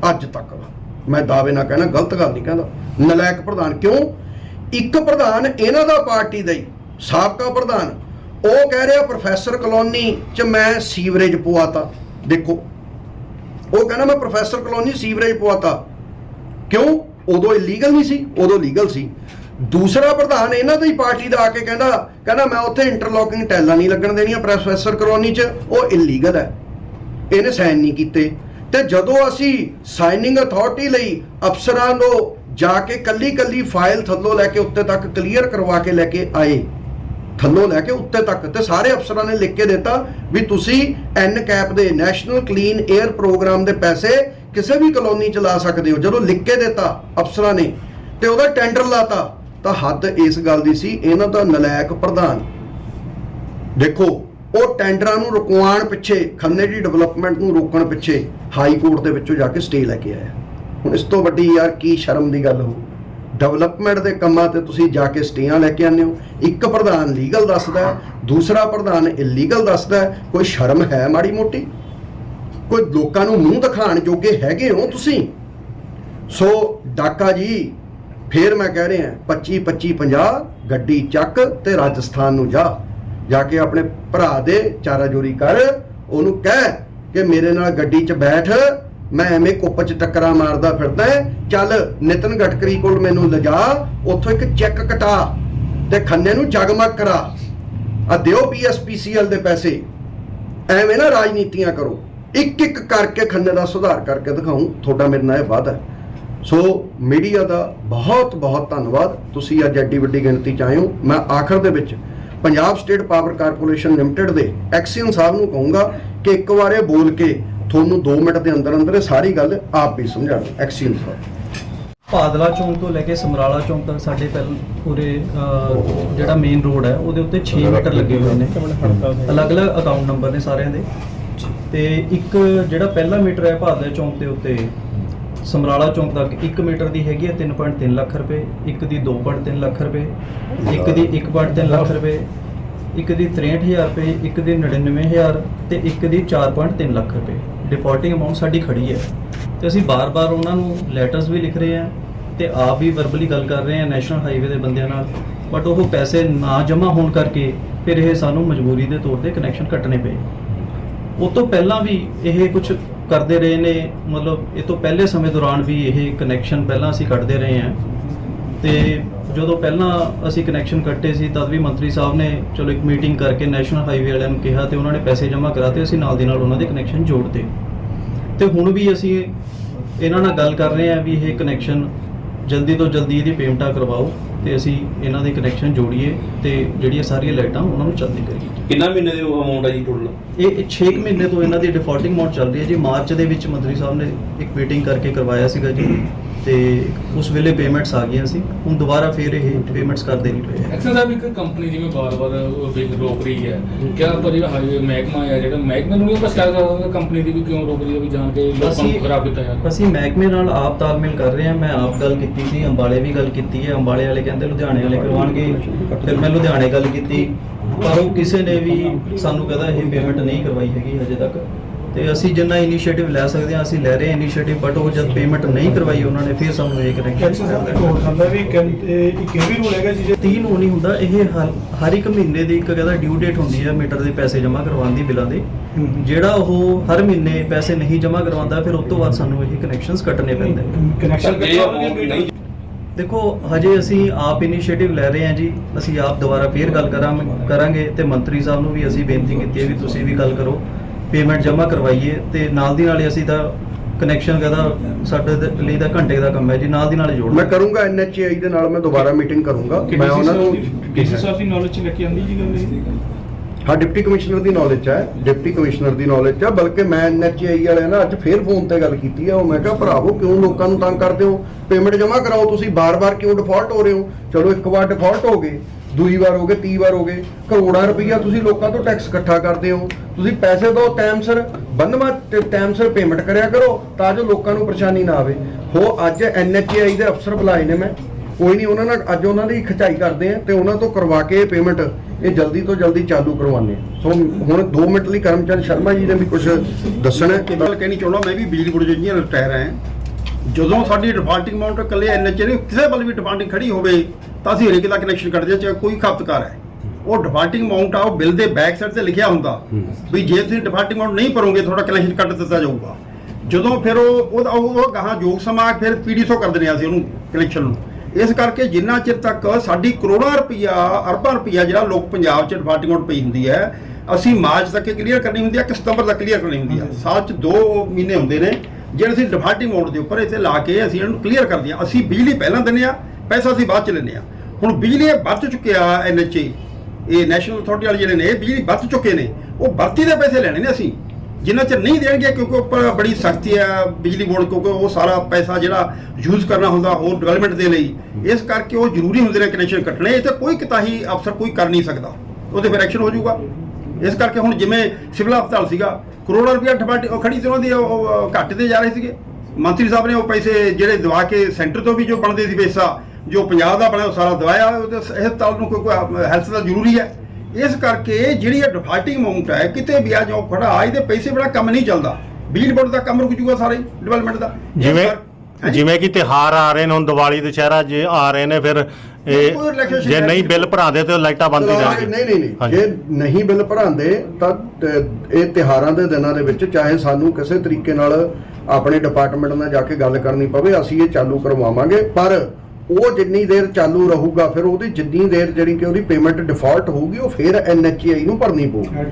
ਅੱਜ ਤੱਕ ਦਾ। ਮੈਂ ਦਾਅਵੇ ਨਾਲ ਕਹਿਣਾ, ਗਲਤ ਗੱਲ ਨਹੀਂ ਕਹਿੰਦਾ। ਨਲਾਇਕ ਪ੍ਰਧਾਨ ਕਿਉਂ? ਇੱਕ ਪ੍ਰਧਾਨ ਇਹਨਾਂ ਦਾ ਪਾਰਟੀ ਦਾ ਹੀ, ਸਾਬਕਾ ਪ੍ਰਧਾਨ। ਉਹ ਕਹਿ ਰਿਹਾ, ਪ੍ਰੋਫੈਸਰ ਕਲੋਨੀ 'ਚ ਮੈਂ ਸੀਵਰੇਜ ਪਵਾਤਾ। ਦੇਖੋ, ਉਹ ਕਹਿੰਦਾ, ਮੈਂ ਪ੍ਰੋਫੈਸਰ ਕਲੋਨੀ ਸੀਵਰੇਜ ਪਵਾਤਾ। ਕਿਉਂ? ਉਦੋਂ ਇਲੀਗਲ ਨਹੀਂ ਸੀ, ਉਦੋਂ ਲੀਗਲ ਸੀ। ਦੂਸਰਾ ਪ੍ਰਧਾਨ ਇਹਨਾਂ ਦੀ ਪਾਰਟੀ ਦਾ ਆ ਕੇ ਕਹਿੰਦਾ ਕਹਿੰਦਾ, ਮੈਂ ਉੱਥੇ ਇੰਟਰਲੋਕਿੰਗ ਟੈਲਾਂ ਨਹੀਂ ਲੱਗਣ ਦੇਣੀਆਂ ਪ੍ਰੋਫੈਸਰ ਕਲੋਨੀ 'ਚ, ਉਹ ਇਲੀਗਲ ਹੈ। ਇਹਨੇ ਸਾਈਨ ਨਹੀਂ ਕੀਤੇ। ਤੇ ਜਦੋਂ ਅਸੀਂ ਸਾਈਨਿੰਗ ਅਥਾਰਟੀ ਲਈ ਅਫਸਰਾਂ ਨੂੰ ਜਾ ਕੇ ਕੱਲੀ ਕੱਲੀ ਫਾਈਲ ਥੱਲੋਂ ਲੈ ਕੇ ਉੱਤੇ ਤੱਕ ਕਲੀਅਰ ਕਰਵਾ ਕੇ ਲੈ ਕੇ ਆਏ ਥੱਲੋਂ ਲੈ ਕੇ ਉੱਤੇ ਤੱਕ ਤੇ ਸਾਰੇ ਅਫਸਰਾਂ ਨੇ ਲਿਖ ਕੇ ਦਿੱਤਾ ਵੀ ਤੁਸੀਂ ਐਨ ਕੈਪ ਦੇ ਨੈਸ਼ਨਲ ਕਲੀਨ 에ਅਰ ਪ੍ਰੋਗਰਾਮ ਦੇ ਪੈਸੇ ਕਿਸੇ ਵੀ ਕਲੋਨੀ ਚ ਲਾ ਸਕਦੇ ਹੋ। ਜਦੋਂ ਲਿਖ ਕੇ ਦਿੱਤਾ ਅਫਸਰਾਂ ਨੇ ਤੇ ਉਹਦਾ ਟੈਂਡਰ ਲਾਤਾ, ਤਾਂ ਹੱਦ ਇਸ ਗੱਲ ਦੀ ਸੀ, ਇਹਨਾਂ ਦਾ ਨਲਾਇਕ ਪ੍ਰਧਾਨ। ਦੇਖੋ, ਉਹ ਟੈਂਡਰਾਂ ਨੂੰ ਰੁਕਵਾਉਣ ਪਿੱਛੇ, ਖੰਨੇ ਦੀ ਡਿਵੈਲਪਮੈਂਟ ਨੂੰ ਰੋਕਣ ਪਿੱਛੇ ਹਾਈ ਕੋਰਟ ਦੇ ਵਿੱਚੋਂ ਜਾ ਕੇ ਸਟੇ ਲੈ ਕੇ ਆਇਆ। ਹੁਣ ਇਸ ਤੋਂ ਵੱਡੀ ਯਾਰ ਕੀ ਸ਼ਰਮ ਦੀ ਗੱਲ ਹੋ ਡਿਵੈਲਪਮੈਂਟ ਦੇ ਕੰਮਾਂ ਤੇ ਤੁਸੀਂ ਜਾ ਕੇ ਸਟੇਆਂ ਲੈ ਕੇ ਆਉਂਦੇ ਹੋ। ਇੱਕ ਪ੍ਰਧਾਨ ਲੀਗਲ ਦੱਸਦਾ ਦੂਸਰਾ ਪ੍ਰਧਾਨ ਇਲੀਗਲ ਦੱਸਦਾ ਕੋਈ ਸ਼ਰਮ ਹੈ ਮਾੜੀ ਮੋਟੀ? ਕੋਈ ਲੋਕਾਂ ਨੂੰ ਮੂੰਹ ਦਿਖਾਣ ਜੋਗੇ ਹੈਗੇ ਹੋ ਤੁਸੀਂ? ਸੋ ਡਾਕਾ ਜੀ, ਫੇਰ ਮੈਂ ਕਹਿ ਰਿਹਾ 25 25 50 ਗੱਡੀ ਚੱਕ ਤੇ ਰਾਜਸਥਾਨ ਨੂੰ ਜਾ। ਜਾ ਕੇ ਆਪਣੇ ਭਰਾ ਦੇ ਚਾਰਾ ਜੋਰੀ ਕਰ, ਉਹਨੂੰ ਕਹਿ ਕਿ ਮੇਰੇ ਨਾਲ ਗੱਡੀ 'ਚ ਬੈਠ ਮੈਂ ਐਵੇਂ ਕੁੱਪ 'ਚ ਟੱਕਰਾਂ ਮਾਰਦਾ ਫਿਰਦਾ ਚੱਲ ਨਿਤਨ ਗਟਕਰੀ ਕੋਲ ਮੈਨੂੰ ਲਿਜਾ, ਉੱਥੋਂ ਇੱਕ ਚੈੱਕ ਕਟਾ ਤੇ ਖੰਨੇ ਨੂੰ ਜਗਮਗ ਕਰਾ। ਆ ਦਿਓ ਪੀਐਸਪੀਸੀਐਲ ਦੇ ਪੈਸੇ। ਐਵੇਂ ਨਾ ਰਾਜਨੀਤੀਆਂ ਕਰੋ। ਇੱਕ ਇੱਕ ਕਰਕੇ ਖੰਨੇ ਦਾ ਸੁਧਾਰ ਕਰਕੇ ਦਿਖਾਉਂ, ਤੁਹਾਡਾ ਮੇਰੇ ਨਾਲ ਇਹ ਵਾਅਦਾ ਸੋ ਮੀਡੀਆ ਦਾ ਬਹੁਤ ਬਹੁਤ ਧੰਨਵਾਦ। ਤੁਸੀਂ ਅੱਜ ਐਡੀ ਵੱਡੀ ਗਿਣਤੀ ਚ ਆਏ ਹੋ। ਮੈਂ ਆਖਰ ਦੇ ਵਿੱਚ Punjab State Power Corporation Limited ਦੇ ਐਕਸੀਅਨ ਸਾਹਿਬ ਨੂੰ ਕਹੂੰਗਾ ਕਿ ਇੱਕ ਵਾਰ ਇਹ ਬੋਲ ਕੇ ਤੁਹਾਨੂੰ 2 ਮਿੰਟ ਦੇ ਅੰਦਰ ਅੰਦਰ ਇਹ ਸਾਰੀ ਗੱਲ ਆਪ ਵੀ ਸਮਝਾ ਦਿਓ ਐਕਸੀਅਨ ਸਾਹਿਬ ਭਾਦਲਾ ਚੌਂਕ ਤੋਂ ਲੈ ਕੇ ਸਮਰਾਲਾ ਚੌਂਕ ਤੱਕ ਸਾਡੇ ਪਹਿਲ ਪੂਰੇ ਜਿਹੜਾ ਮੇਨ ਰੋਡ ਹੈ ਉਹਦੇ ਉੱਤੇ 6 ਮੀਟਰ ਲੱਗੇ ਹੋਏ ਨੇ। ਅਲੱਗ-ਅਲੱਗ ਅਕਾਊਂਟ ਨੰਬਰ ਨੇ ਸਾਰਿਆਂ ਦੇ। ਤੇ ਇੱਕ ਜਿਹੜਾ ਪਹਿਲਾ ਮੀਟਰ ਹੈ ਭਾਦਲਾ ਚੌਂਕ ਦੇ ਉੱਤੇ ਸਮਰਾਲਾ ਚੌਂਕ ਤੱਕ 1 ਮੀਟਰ ਦੀ ਹੈਗੀ ਹੈ 3.3 ਲੱਖ ਰੁਪਏ ਇੱਕ ਦੀ 2.3 ਲੱਖ ਰੁਪਏ ਇੱਕ ਦੀ 1.3 ਲੱਖ ਰੁਪਏ ਇੱਕ ਦੀ 63000 ਰੁਪਏ ਇੱਕ ਦੀ 99000 ਤੇ ਇੱਕ ਦੀ 4.3 ਲੱਖ ਰੁਪਏ। ਡਿਫਾਲਟਿੰਗ ਅਮਾਉਂਟ ਸਾਡੀ ਖੜੀ ਹੈ। ਤੇ ਅਸੀਂ ਬਾਰ-ਬਾਰ ਉਹਨਾਂ ਨੂੰ ਲੈਟਰਸ ਵੀ ਲਿਖ ਰਹੇ ਹਾਂ ਤੇ ਆਪ ਵੀ ਵਰਬਲੀ ਗੱਲ ਕਰ ਰਹੇ ਹਾਂ ਨੈਸ਼ਨਲ ਹਾਈਵੇ ਦੇ ਬੰਦਿਆਂ ਨਾਲ। ਬਟ ਉਹ ਪੈਸੇ ਨਾ ਜਮ੍ਹਾਂ ਹੋਣ ਕਰਕੇ ਫਿਰ ਇਹ ਸਾਨੂੰ ਮਜਬੂਰੀ ਦੇ ਤੌਰ ਤੇ ਕਨੈਕਸ਼ਨ ਕੱਟਣੇ ਪਏ। ਉਹ ਤੋਂ ਪਹਿਲਾਂ ਵੀ ਇਹ ਕੁਝ ਕਰਦੇ ਰਹੇ ਨੇ, ਮਤਲਬ ਇਹ ਤੋਂ ਪਹਿਲੇ ਸਮੇਂ ਦੌਰਾਨ ਵੀ ਇਹ ਕਨੈਕਸ਼ਨ ਪਹਿਲਾਂ ਅਸੀਂ ਕੱਢਦੇ ਰਹੇ ਹਾਂ। ਤੇ ਜਦੋਂ ਪਹਿਲਾਂ ਅਸੀਂ ਕਨੈਕਸ਼ਨ ਕੱਟੇ ਸੀ ਤਦ ਵੀ ਮੰਤਰੀ ਸਾਹਿਬ ਨੇ ਚਲੋ ਇੱਕ ਮੀਟਿੰਗ ਕਰਕੇ ਨੈਸ਼ਨਲ ਹਾਈਵੇ ਵਾਲਿਆਂ ਨੂੰ ਕਿਹਾ ਤੇ ਉਹਨਾਂ ਨੇ ਪੈਸੇ ਜਮ੍ਹਾਂ ਕਰਾਤੇ ਅਸੀਂ ਨਾਲ ਦੀ ਨਾਲ ਉਹਨਾਂ ਦੇ ਕਨੈਕਸ਼ਨ ਜੋੜਤੇ ਤੇ ਹੁਣ ਵੀ ਅਸੀਂ ਇਹਨਾਂ ਨਾਲ ਗੱਲ ਕਰ ਰਹੇ ਹਾਂ ਵੀ ਇਹ ਕਨੈਕਸ਼ਨ ਜਲਦੀ ਤੋਂ ਜਲਦੀ ਇਹਦੀ ਪੇਮੈਂਟਾਂ ਕਰਵਾਓ ਤੇ ਅਸੀਂ ਇਹਨਾਂ ਦੇ ਕਨੈਕਸ਼ਨ ਜੋੜੀਏ ਤੇ ਜਿਹੜੀਆਂ ਸਾਰੀਆਂ ਲਾਈਟਾਂ ਉਹਨਾਂ ਨੂੰ ਚੱਲਦੀ ਕਰੀਏ। ਕਿੰਨਾ ਮਹੀਨੇ ਦੀ ਅਮਾਉਂਟ ਹੈ ਜੀ ਟੋਟਲ ਇਹ 6 ਮਹੀਨੇ ਤੋਂ ਇਹਨਾਂ ਦੀ ਡਿਫਾਲਟਿੰਗ ਅਮਾਉਂਟ ਚੱਲ ਰਹੀ ਹੈ ਜੀ। ਮਾਰਚ ਦੇ ਵਿੱਚ ਮੰਤਰੀ ਸਾਹਿਬ ਨੇ ਇੱਕ ਮੀਟਿੰਗ ਕਰਕੇ ਕਰਵਾਇਆ ਸੀਗਾ ਜੀ। ਤੇ ਉਸ ਵੇਲੇ ਪੇਮੈਂਟਸ ਆ ਗਈਆਂ ਸੀ। ਹੁਣ ਦੁਬਾਰਾ ਫਿਰ ਇਹ ਪੇਮੈਂਟਸ ਕਰਦੇ ਨਹੀਂ ਪਏ। ਐਕਸ਼ਨ ਸਾਹਿਬ ਇੱਕ ਕੰਪਨੀ ਜਿਵੇਂ ਬਾਰ-ਬਾਰ ਰੋਕ ਰਹੀ ਹੈ। ਕਿਆ ਪਰ ਜਿਹੜਾ ਹਾਈਵੇ ਮਹਿਕਮਾ ਹੈ ਜਿਹੜਾ ਮਹਿਕਮੇ ਨੂੰ ਨਹੀਂ ਕਰ ਸਕਦੇ ਕੰਪਨੀ ਦੀ ਵੀ ਕਿਉਂ ਰੋਕ ਰਹੀ ਹੈ ਵੀ ਜਾਣ ਕੇ ਲੋਕਾਂ ਨੂੰ ਖਰਾਬ ਕੀਤਾ ਯਾਰ ਅਸੀਂ ਮਹਿਕਮੇ ਨਾਲ ਆਪ ਤਾਲਮੇਲ ਕਰ ਰਹੇ ਹਾਂ। ਮੈਂ ਆਪ ਗੱਲ ਕੀਤੀ ਸੀ ਅੰਬਾਲੇ ਵੀ ਗੱਲ ਕੀਤੀ ਹੈ। ਅੰਬਾਲੇ ਵਾਲੇ ਕਹਿੰਦੇ ਲੁਧਿਆਣੇ ਵਾਲੇ ਕਰਵਾਉਣਗੇ। ਫਿਰ ਮੈਂ ਲੁਧਿਆਣੇ ਗੱਲ ਕੀਤੀ। ਪਰ ਉਹ ਕਿਸੇ ਨੇ ਵੀ ਸਾਨੂੰ ਕਹਦਾ ਇਹ ਪੇਮੈਂਟ ਨਹੀਂ ਕਰਵਾਈ ਹੈਗੀ ਹਜੇ ਤੱਕ। ਤੇ ਅਸੀਂ ਜਿੰਨਾ ਇਨੀਸ਼ੀਏਟਿਵ ਲੈ ਸਕਦੇ ਹਾਂ ਅਸੀਂ ਲੈ ਰਹੇ ਹਾਂ ਇਨੀਸ਼ੀਏਟਿਵ ਬਟ ਉਹ ਜਦ ਪੇਮੈਂਟ ਨਹੀਂ ਕਰਵਾਈ ਉਹਨਾਂ ਨੇ ਫਿਰ ਸਾਨੂੰ ਇਹ ਕਨੈਕਸ਼ਨ ਹੋਰ ਖਾਂਦਾ ਵੀ ਇੱਕ ਇੱਕ ਇਹ ਵੀ ਰੂਲ ਹੈਗਾ ਜੀ ਜੇ 30 ਨੂੰ ਨਹੀਂ ਹੁੰਦਾ ਇਹ ਹਰ- ਹਰ ਇੱਕ ਮਹੀਨੇ ਦੀ ਇੱਕ ਕਹਿੰਦਾ ਡਿਊ ਡੇਟ ਹੁੰਦੀ ਹੈ ਮੀਟਰ ਦੇ ਪੈਸੇ ਜਮ੍ਹਾਂ ਕਰਵਾਉਣ ਦੀ ਬਿੱਲਾਂ ਦੇ। ਜਿਹੜਾ ਉਹ ਹਰ ਮਹੀਨੇ ਪੈਸੇ ਨਹੀਂ ਜਮ੍ਹਾਂ ਕਰਵਾਉਂਦਾ ਫਿਰ ਉਸ ਤੋਂ ਬਾਅਦ ਸਾਨੂੰ ਇਹ ਕਨੈਕਸ਼ਨਸ ਕੱਟਣੇ ਪੈਂਦੇ। ਨੇ ਕਨੈਕਸ਼ਨ ਇਹ ਅਮਾਉਂਟ ਨਹੀਂ ਦੇਖੋ ਹਜੇ ਅਸੀਂ ਆਪ ਇਨੀਸ਼ੀਏਟਿਵ ਲੈ ਰਹੇ ਹਾਂ ਜੀ ਅਸੀਂ ਆਪ ਦੁਬਾਰਾ ਫੇਰ ਗੱਲ ਕਰਾਂ ਕਰਾਂਗੇ ਤੇ ਮੰਤਰੀ ਸਾਹਿਬ ਨੂੰ ਵੀ ਅਸੀਂ ਬੇਨਤੀ ਕੀਤੀ ਹੈ ਵੀ ਤੁਸੀਂ ਵੀ ਗੱਲ ਕਰੋ। ਪੇਮੈਂਟ ਜਮ੍ਹਾਂ ਕਰਵਾਈਏ ਤੇ ਨਾਲ ਦੀ ਨਾਲ ਹੀ ਅਸੀਂ ਤਾਂ ਕਨੈਕਸ਼ਨ ਕਹਦਾ ਸਾਡੇ ਦੇ ਲਈ ਤਾਂ ਘੰਟੇ ਦਾ ਕੰਮ ਹੈ ਜੀ ਨਾਲ ਦੀ ਨਾਲ ਹੀ ਜੋੜ ਮੈਂ ਕਰੂੰਗਾ ਐਨਐਚਏਆਈ ਦੇ ਨਾਲ ਮੈਂ ਦੁਬਾਰਾ ਮੀਟਿੰਗ ਕਰੂੰਗਾ। ਮੈਂ ਉਹਨਾਂ ਨੂੰ ਕਿਸੇ ਸਾਹਿਬ ਦੀ ਨੌਲੇਜ ਚ ਲੈ ਕੇ ਆਂਦੀ ਜੀ ਗੱਲ ਇਹ? ਹਾਂ ਡਿਪਟੀ ਕਮਿਸ਼ਨਰ ਦੀ ਨੌਲੇਜ ਹੈ ਡਿਪਟੀ ਕਮਿਸ਼ਨਰ ਦੀ ਨੌਲੇਜ ਹੈ ਬਲਕਿ ਮੈਂ ਐਨਐਚਆਈ ਵਾਲਿਆਂ ਨਾਲ ਅੱਜ ਫੇਰ ਫੋਨ ਤੇ ਗੱਲ ਕੀਤੀ ਹੈ ਉਹ ਮੈਂ ਕਿਹਾ ਭਰਾਵੋ ਕਿਉਂ ਲੋਕਾਂ ਨੂੰ ਤੰਗ ਕਰਦੇ ਹੋ? ਪੇਮੈਂਟ ਜਮ੍ਹਾਂ ਕਰਾਓ ਤੁਸੀਂ ਬਾਰ-ਬਾਰ ਕਿਉਂ ਡਿਫਾਲਟ ਹੋ ਰਹੇ ਹੋ? ਚਲੋ ਇੱਕ ਵਾਰ ਡਿਫਾਲਟ ਹੋ ਗਏ। ਦੂਈ ਵਾਰ ਹੋ ਗਏ, ਤੀਹ ਵਾਰ ਹੋ ਗਏ। ਕਰੋੜਾਂ ਰੁਪਈਆ ਤੁਸੀਂ ਲੋਕਾਂ ਤੋਂ ਟੈਕਸ ਇਕੱਠਾ ਕਰਦੇ ਹੋ। ਤੁਸੀਂ ਪੈਸੇ ਦਿਓ ਟਾਈਮ ਸਿਰ ਬੰਨਵਾ ਟਾਈਮ ਸਿਰ ਪੇਮੈਂਟ ਕਰਿਆ ਕਰੋ ਤਾਂ ਜੋ ਲੋਕਾਂ ਨੂੰ ਪਰੇਸ਼ਾਨੀ ਨਾ ਆਵੇ। ਹੋ, ਅੱਜ ਐਨਐਚਆਈ ਦੇ ਅਫਸਰ ਬੁਲਾਏ ਨੇ ਮੈਂ। ਕੋਈ ਨਹੀਂ, ਉਹਨਾਂ ਨਾਲ ਅੱਜ ਉਹਨਾਂ ਦੀ ਖਚਾਈ ਕਰਦੇ ਆ ਤੇ ਉਹਨਾਂ ਤੋਂ ਕਰਵਾ ਕੇ ਇਹ ਪੇਮੈਂਟ ਇਹ ਜਲਦੀ ਤੋਂ ਜਲਦੀ ਚਾਲੂ ਕਰਵਾਉਂਦੇ ਆ ਸੋ ਹੁਣ 2 ਮਿੰਟ ਲਈ ਕਰਮਚੰਦ ਸ਼ਰਮਾ ਜੀ ਨੇ ਵੀ ਕੁਝ ਦੱਸਣਾ ਇਹ ਗੱਲ ਕਹਿਣੀ ਚਾਹੁੰਦਾ, ਮੈਂ ਵੀ ਬਿਜਲੀ ਬੋਰਡ ਜਿਹੜੀਆਂ ਰਿਟਾਇਰ ਹੈ। ਜਦੋਂ ਸਾਡੀ ਡਿਫਾਲਟਿੰਗ ਅਮਾਉਂਟ ਇਕੱਲੇ ਐਨਐਚਏ ਨੇ, ਕਿਸੇ ਵੱਲ ਵੀ ਡਿਫਾਲਟਿੰਗ ਖੜੀ ਹੋਵੇ ਤਾਂ ਅਸੀਂ ਹਰੇਕ ਦਾ ਕਨੈਕਸ਼ਨ ਕੱਟਦੇ ਹਾਂ, ਚਾਹੇ ਕੋਈ ਖਪਤਕਾਰ ਹੈ। ਉਹ ਡਿਫਾਲਟਿੰਗ ਅਮਾਉਂਟ ਆ ਉਹ ਬਿੱਲ ਦੇ ਬੈਕ ਸਾਈਡ ਤੇ ਲਿਖਿਆ ਹੁੰਦਾ। ਵੀ ਜੇ ਤੁਸੀਂ ਡਿਫਾਲਟਿੰਗ ਅਮਾਉਂਟ ਨਹੀਂ ਭਰੋਗੇ ਤੁਹਾਡਾ ਕਨੈਕਸ਼ਨ ਕੱਟ ਦਿੱਤਾ ਜਾਊਗਾ। ਜਦੋਂ ਫਿਰ ਉਹ ਉਹ ਉਹ ਗਾਹਾਂ ਯੋਗ ਸਮਾਂ ਫਿਰ ਪੀਡੀਸੋ ਕਰ ਦਿੰਦੇ ਹਾਂ ਅਸੀਂ ਉਹਨੂੰ ਕਨੈਕਸ਼ਨ ਨੂੰ। ਇਸ ਕਰਕੇ ਜਿੰਨਾ ਚਿਰ ਤੱਕ ਸਾਡੀ ਕਰੋੜਾਂ ਰੁਪਈਆ ਅਰਬਾਂ ਰੁਪਈਆ ਜਿਹੜਾ ਲੋਕ ਪੰਜਾਬ 'ਚ ਡਿਫਾਲਟਿੰਗ ਆਊਟ ਪਈ ਹੁੰਦੀ ਹੈ ਅਸੀਂ ਮਾਰਚ ਤੱਕ ਕਲੀਅਰ ਕਰਨੀ ਹੁੰਦੀ ਹੈ ਕਿ ਸਤੰਬਰ ਤੱਕ ਕਲੀਅਰ ਕਰਨੀ ਹੁੰਦੀ ਹੈ। ਸਾਲ 'ਚ 2 ਮਹੀਨੇ ਹੁੰਦੇ ਨੇ ਜਿਹੜੇ ਅਸੀਂ ਡਿਫਾਲਟਿੰਗ ਅਮਾਉਂਟ ਦੇ ਉੱਪਰ ਇੱਥੇ ਲਾ ਕੇ ਅਸੀਂ ਇਹਨੂੰ ਕਲੀਅਰ ਕਰਦੇ ਹਾਂ। ਅਸੀਂ ਬਿਜਲੀ ਪਹਿਲਾਂ ਦਿੰਦੇ ਆ ਪੈਸਾ ਅਸੀਂ ਬਾਅਦ 'ਚ ਲੈਂਦੇ ਆ ਹੁਣ ਬਿਜਲੀ ਇਹ ਵਰਤ ਚੁੱਕਿਆ ਐਨਐਚਏ ਇਹ ਨੈਸ਼ਨਲ ਅਥਾਰਟੀ ਵਾਲੇ ਜਿਹੜੇ ਨੇ, ਇਹ ਬਿਜਲੀ ਵਰਤ ਚੁੱਕੇ ਨੇ। ਉਹ ਵਰਤੀ ਦੇ ਪੈਸੇ ਲੈਣੇ ਨੇ ਅਸੀਂ। ਜਿੰਨਾ ਚਿਰ ਨਹੀਂ ਦੇਣਗੇ, ਕਿਉਂਕਿ ਉੱਪਰ ਬੜੀ ਸਖਤੀ ਆ ਬਿਜਲੀ ਬੋਰਡ, ਕਿਉਂਕਿ ਉਹ ਸਾਰਾ ਪੈਸਾ ਜਿਹੜਾ ਯੂਜ਼ ਕਰਨਾ ਹੁੰਦਾ, ਹੋਰ ਡਿਵੈਲਪਮੈਂਟ ਦੇ ਲਈ। ਇਸ ਕਰਕੇ ਉਹ ਜ਼ਰੂਰੀ ਹੁੰਦੇ ਨੇ ਕਨੈਕਸ਼ਨ ਕੱਟਣੇ। ਇਹ ਤੇ ਕੋਈ ਕਿਤਾਹੀ ਅਫਸਰ ਕੋਈ ਕਰ ਨਹੀਂ ਸਕਦਾ। ਉਹਦੇ ਫਿਰ ਐਕਸ਼ਨ ਹੋ ਜਾਊਗਾ। ਇਸ ਕਰਕੇ ਹੁਣ ਜਿਵੇਂ ਸਿਵਲ ਹਸਪਤਾਲ ਸੀਗਾ, ਕਰੋੜਾਂ ਰੁਪਇਆ ਡਿਪਾਰਟ ਉਹ ਖੜੀ ਸੀ ਉਹਨਾਂ ਦੀ, ਉਹ- ਘੱਟ ਤੇ ਜਾ ਰਹੇ ਸੀਗੇ। ਮੰਤਰੀ ਸਾਹਿਬ ਨੇ ਉਹ ਪੈਸੇ ਜਿਹੜੇ ਦਵਾ ਕੇ ਸੈਂਟਰ ਤੋਂ ਵੀ ਜੋ ਬਣਦੇ ਸੀ ਪੈਸਾ ਜੋ ਪੰਜਾਬ ਦਾ ਬਣਿਆ ਉਹ ਸਾਰਾ ਦਵਾਇਆ ਉਹ ਤੇ ਇਸ ਹਸਪਤਾਲ ਨੂੰ ਕੋਈ ਕੋਈ ਹੈਲਥ ਦਾ ਜ਼ਰੂਰੀ ਹੈ ਇਸ ਕਰਕੇ ਜਿਹੜੀ ਇਹ ਡਿਫਾਲਟਿੰਗ ਅਮਾਉਂਟ ਹੈ ਕਿਤੇ ਵੀ ਆ ਜੋ ਖੜਾ ਇਹਦੇ ਪੈਸੇ ਬੜਾ ਕੰਮ ਨਹੀਂ ਚੱਲਦਾ ਬਿਜਲੀ ਬੋਰਡ ਦਾ ਕੰਮ ਰੁਕ ਜੂਗਾ ਸਾਰੇ ਡਿਵੈਲਪਮੈਂਟ ਦਾ ਜਿਵੇਂ? ਜਿਵੇਂ ਕਿ ਤਿਹਾਰ ਆ ਰਹੇ ਨੇ ਹੁਣ ਦੀਵਾਲੀ ਦੁਸ਼ਹਿਰਾ ਜੇ ਆ ਰਹੇ ਨੇ ਫਿਰ ਇਹ ਜੇ ਨਹੀਂ। ਬਿੱਲ ਭਰਾਦੇ ਤੇ ਲਾਈਟਾਂ ਬੰਦ ਹੀ ਰਹਿਣਗੀਆਂ ਨਹੀਂ ਨਹੀਂ ਨਹੀਂ। ਜੇ ਨਹੀਂ ਬਿੱਲ ਭਰਾਉਂਦੇ ਤ- ਇਹ ਤਿਹਾਰਾਂ ਦੇ ਦਿਨਾਂ ਦੇ ਵਿੱਚ ਚਾਹੇ ਸਾਨੂੰ ਕਿਸੇ ਤਰੀਕੇ ਨਾਲ ਆਪਣੇ ਡਿਪਾਰਟਮੈਂਟ ਨਾਲ ਜਾ ਕੇ ਗੱਲ ਕਰਨੀ ਪਵੇ ਅਸੀਂ ਇਹ ਚਾਲੂ ਕਰਵਾਵਾਂਗੇ ਪਰ ਉਹ ਜਿੰਨੀ ਦੇਰ ਚਾਲੂ ਰਹੂਗਾ ਫਿਰ ਉਹਦੀ ਜਿੰਨੀ ਦੇਰ ਜਿਹੜੀ ਕਿ ਉਹਦੀ ਪੇਮੈਂਟ ਡਿਫਾਲਟ ਹੋਊਗੀ ਉਹ ਫਿਰ ਐਨਐਚਆਈ ਨੂੰ ਭਰਨੀ ਪਊਗੀ।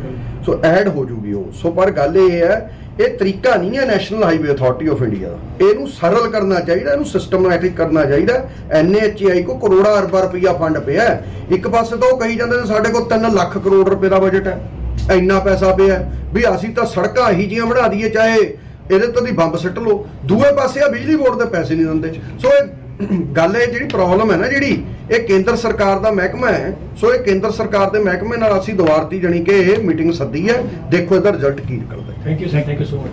ਸੋ ਐਡ ਹੋ ਜੂਗੀ ਉਹ। ਸੋ ਪਰ ਗੱਲ ਇਹ ਹੈ ਇਹ ਤਰੀਕਾ ਨਹੀਂ ਹੈ National Highway Authority of India ਦਾ। ਇਹਨੂੰ ਸਰਲ ਕਰਨਾ ਚਾਹੀਦਾ ਇਹਨੂੰ ਸਿਸਟਮੈਟਿਕ ਕਰਨਾ ਚਾਹੀਦਾ। ਐਨਐਚਆਈ ਕੋ ਕਰੋੜਾ ਅਰਬਾਂ ਰੁਪਈਆ ਫੰਡ ਪਿਆ ਹੈ। ਇੱਕ ਪਾਸੇ ਤਾਂ ਉਹ ਕਹੀ ਜਾਂਦੇ ਨੇ ਸਾਡੇ ਕੋਲ 3 ਲੱਖ ਕਰੋੜ ਰੁਪਏ ਦਾ ਬਜਟ ਹੈ। ਇੰਨਾ ਪੈਸਾ ਪਿਆ ਹੈ। ਵੀ ਅਸੀਂ ਤਾਂ ਸੜਕਾਂ ਇਹੀ ਜੀਆਂ ਬਣਾ ਦਈਏ ਚਾਹੇ ਇਹਦੇ ਤੋਂ ਦੀ ਬੰਬ ਸਿੱਟ ਲਓ। ਦੂਏ ਪਾਸੇ ਆ ਬਿਜਲੀ ਬੋਰਡ ਦੇ ਪੈਸੇ ਨਹੀਂ ਦਿੰਦੇ। ਸੋ ਇਹ ਗੱਲ ਇਹ ਜਿਹੜੀ ਪ੍ਰੋਬਲਮ ਹੈ ਨਾ ਜਿਹੜੀ, ਇਹ ਕੇਂਦਰ ਸਰਕਾਰ ਦਾ ਮਹਿਕਮਾ ਹੈ। ਸੋ ਇਹ ਕੇਂਦਰ ਸਰਕਾਰ ਦੇ ਮਹਿਕਮੇ ਨਾਲ ਅਸੀਂ ਦੁਆਰਤੀ ਜਣੀ ਕਿ ਇਹ ਮੀਟਿੰਗ ਸੱਦੀ ਹੈ। ਦੇਖੋ ਇਹਦਾ ਰਿਜ਼ਲਟ ਕੀ ਨਿਕਲਦਾ। Thank you thank you so much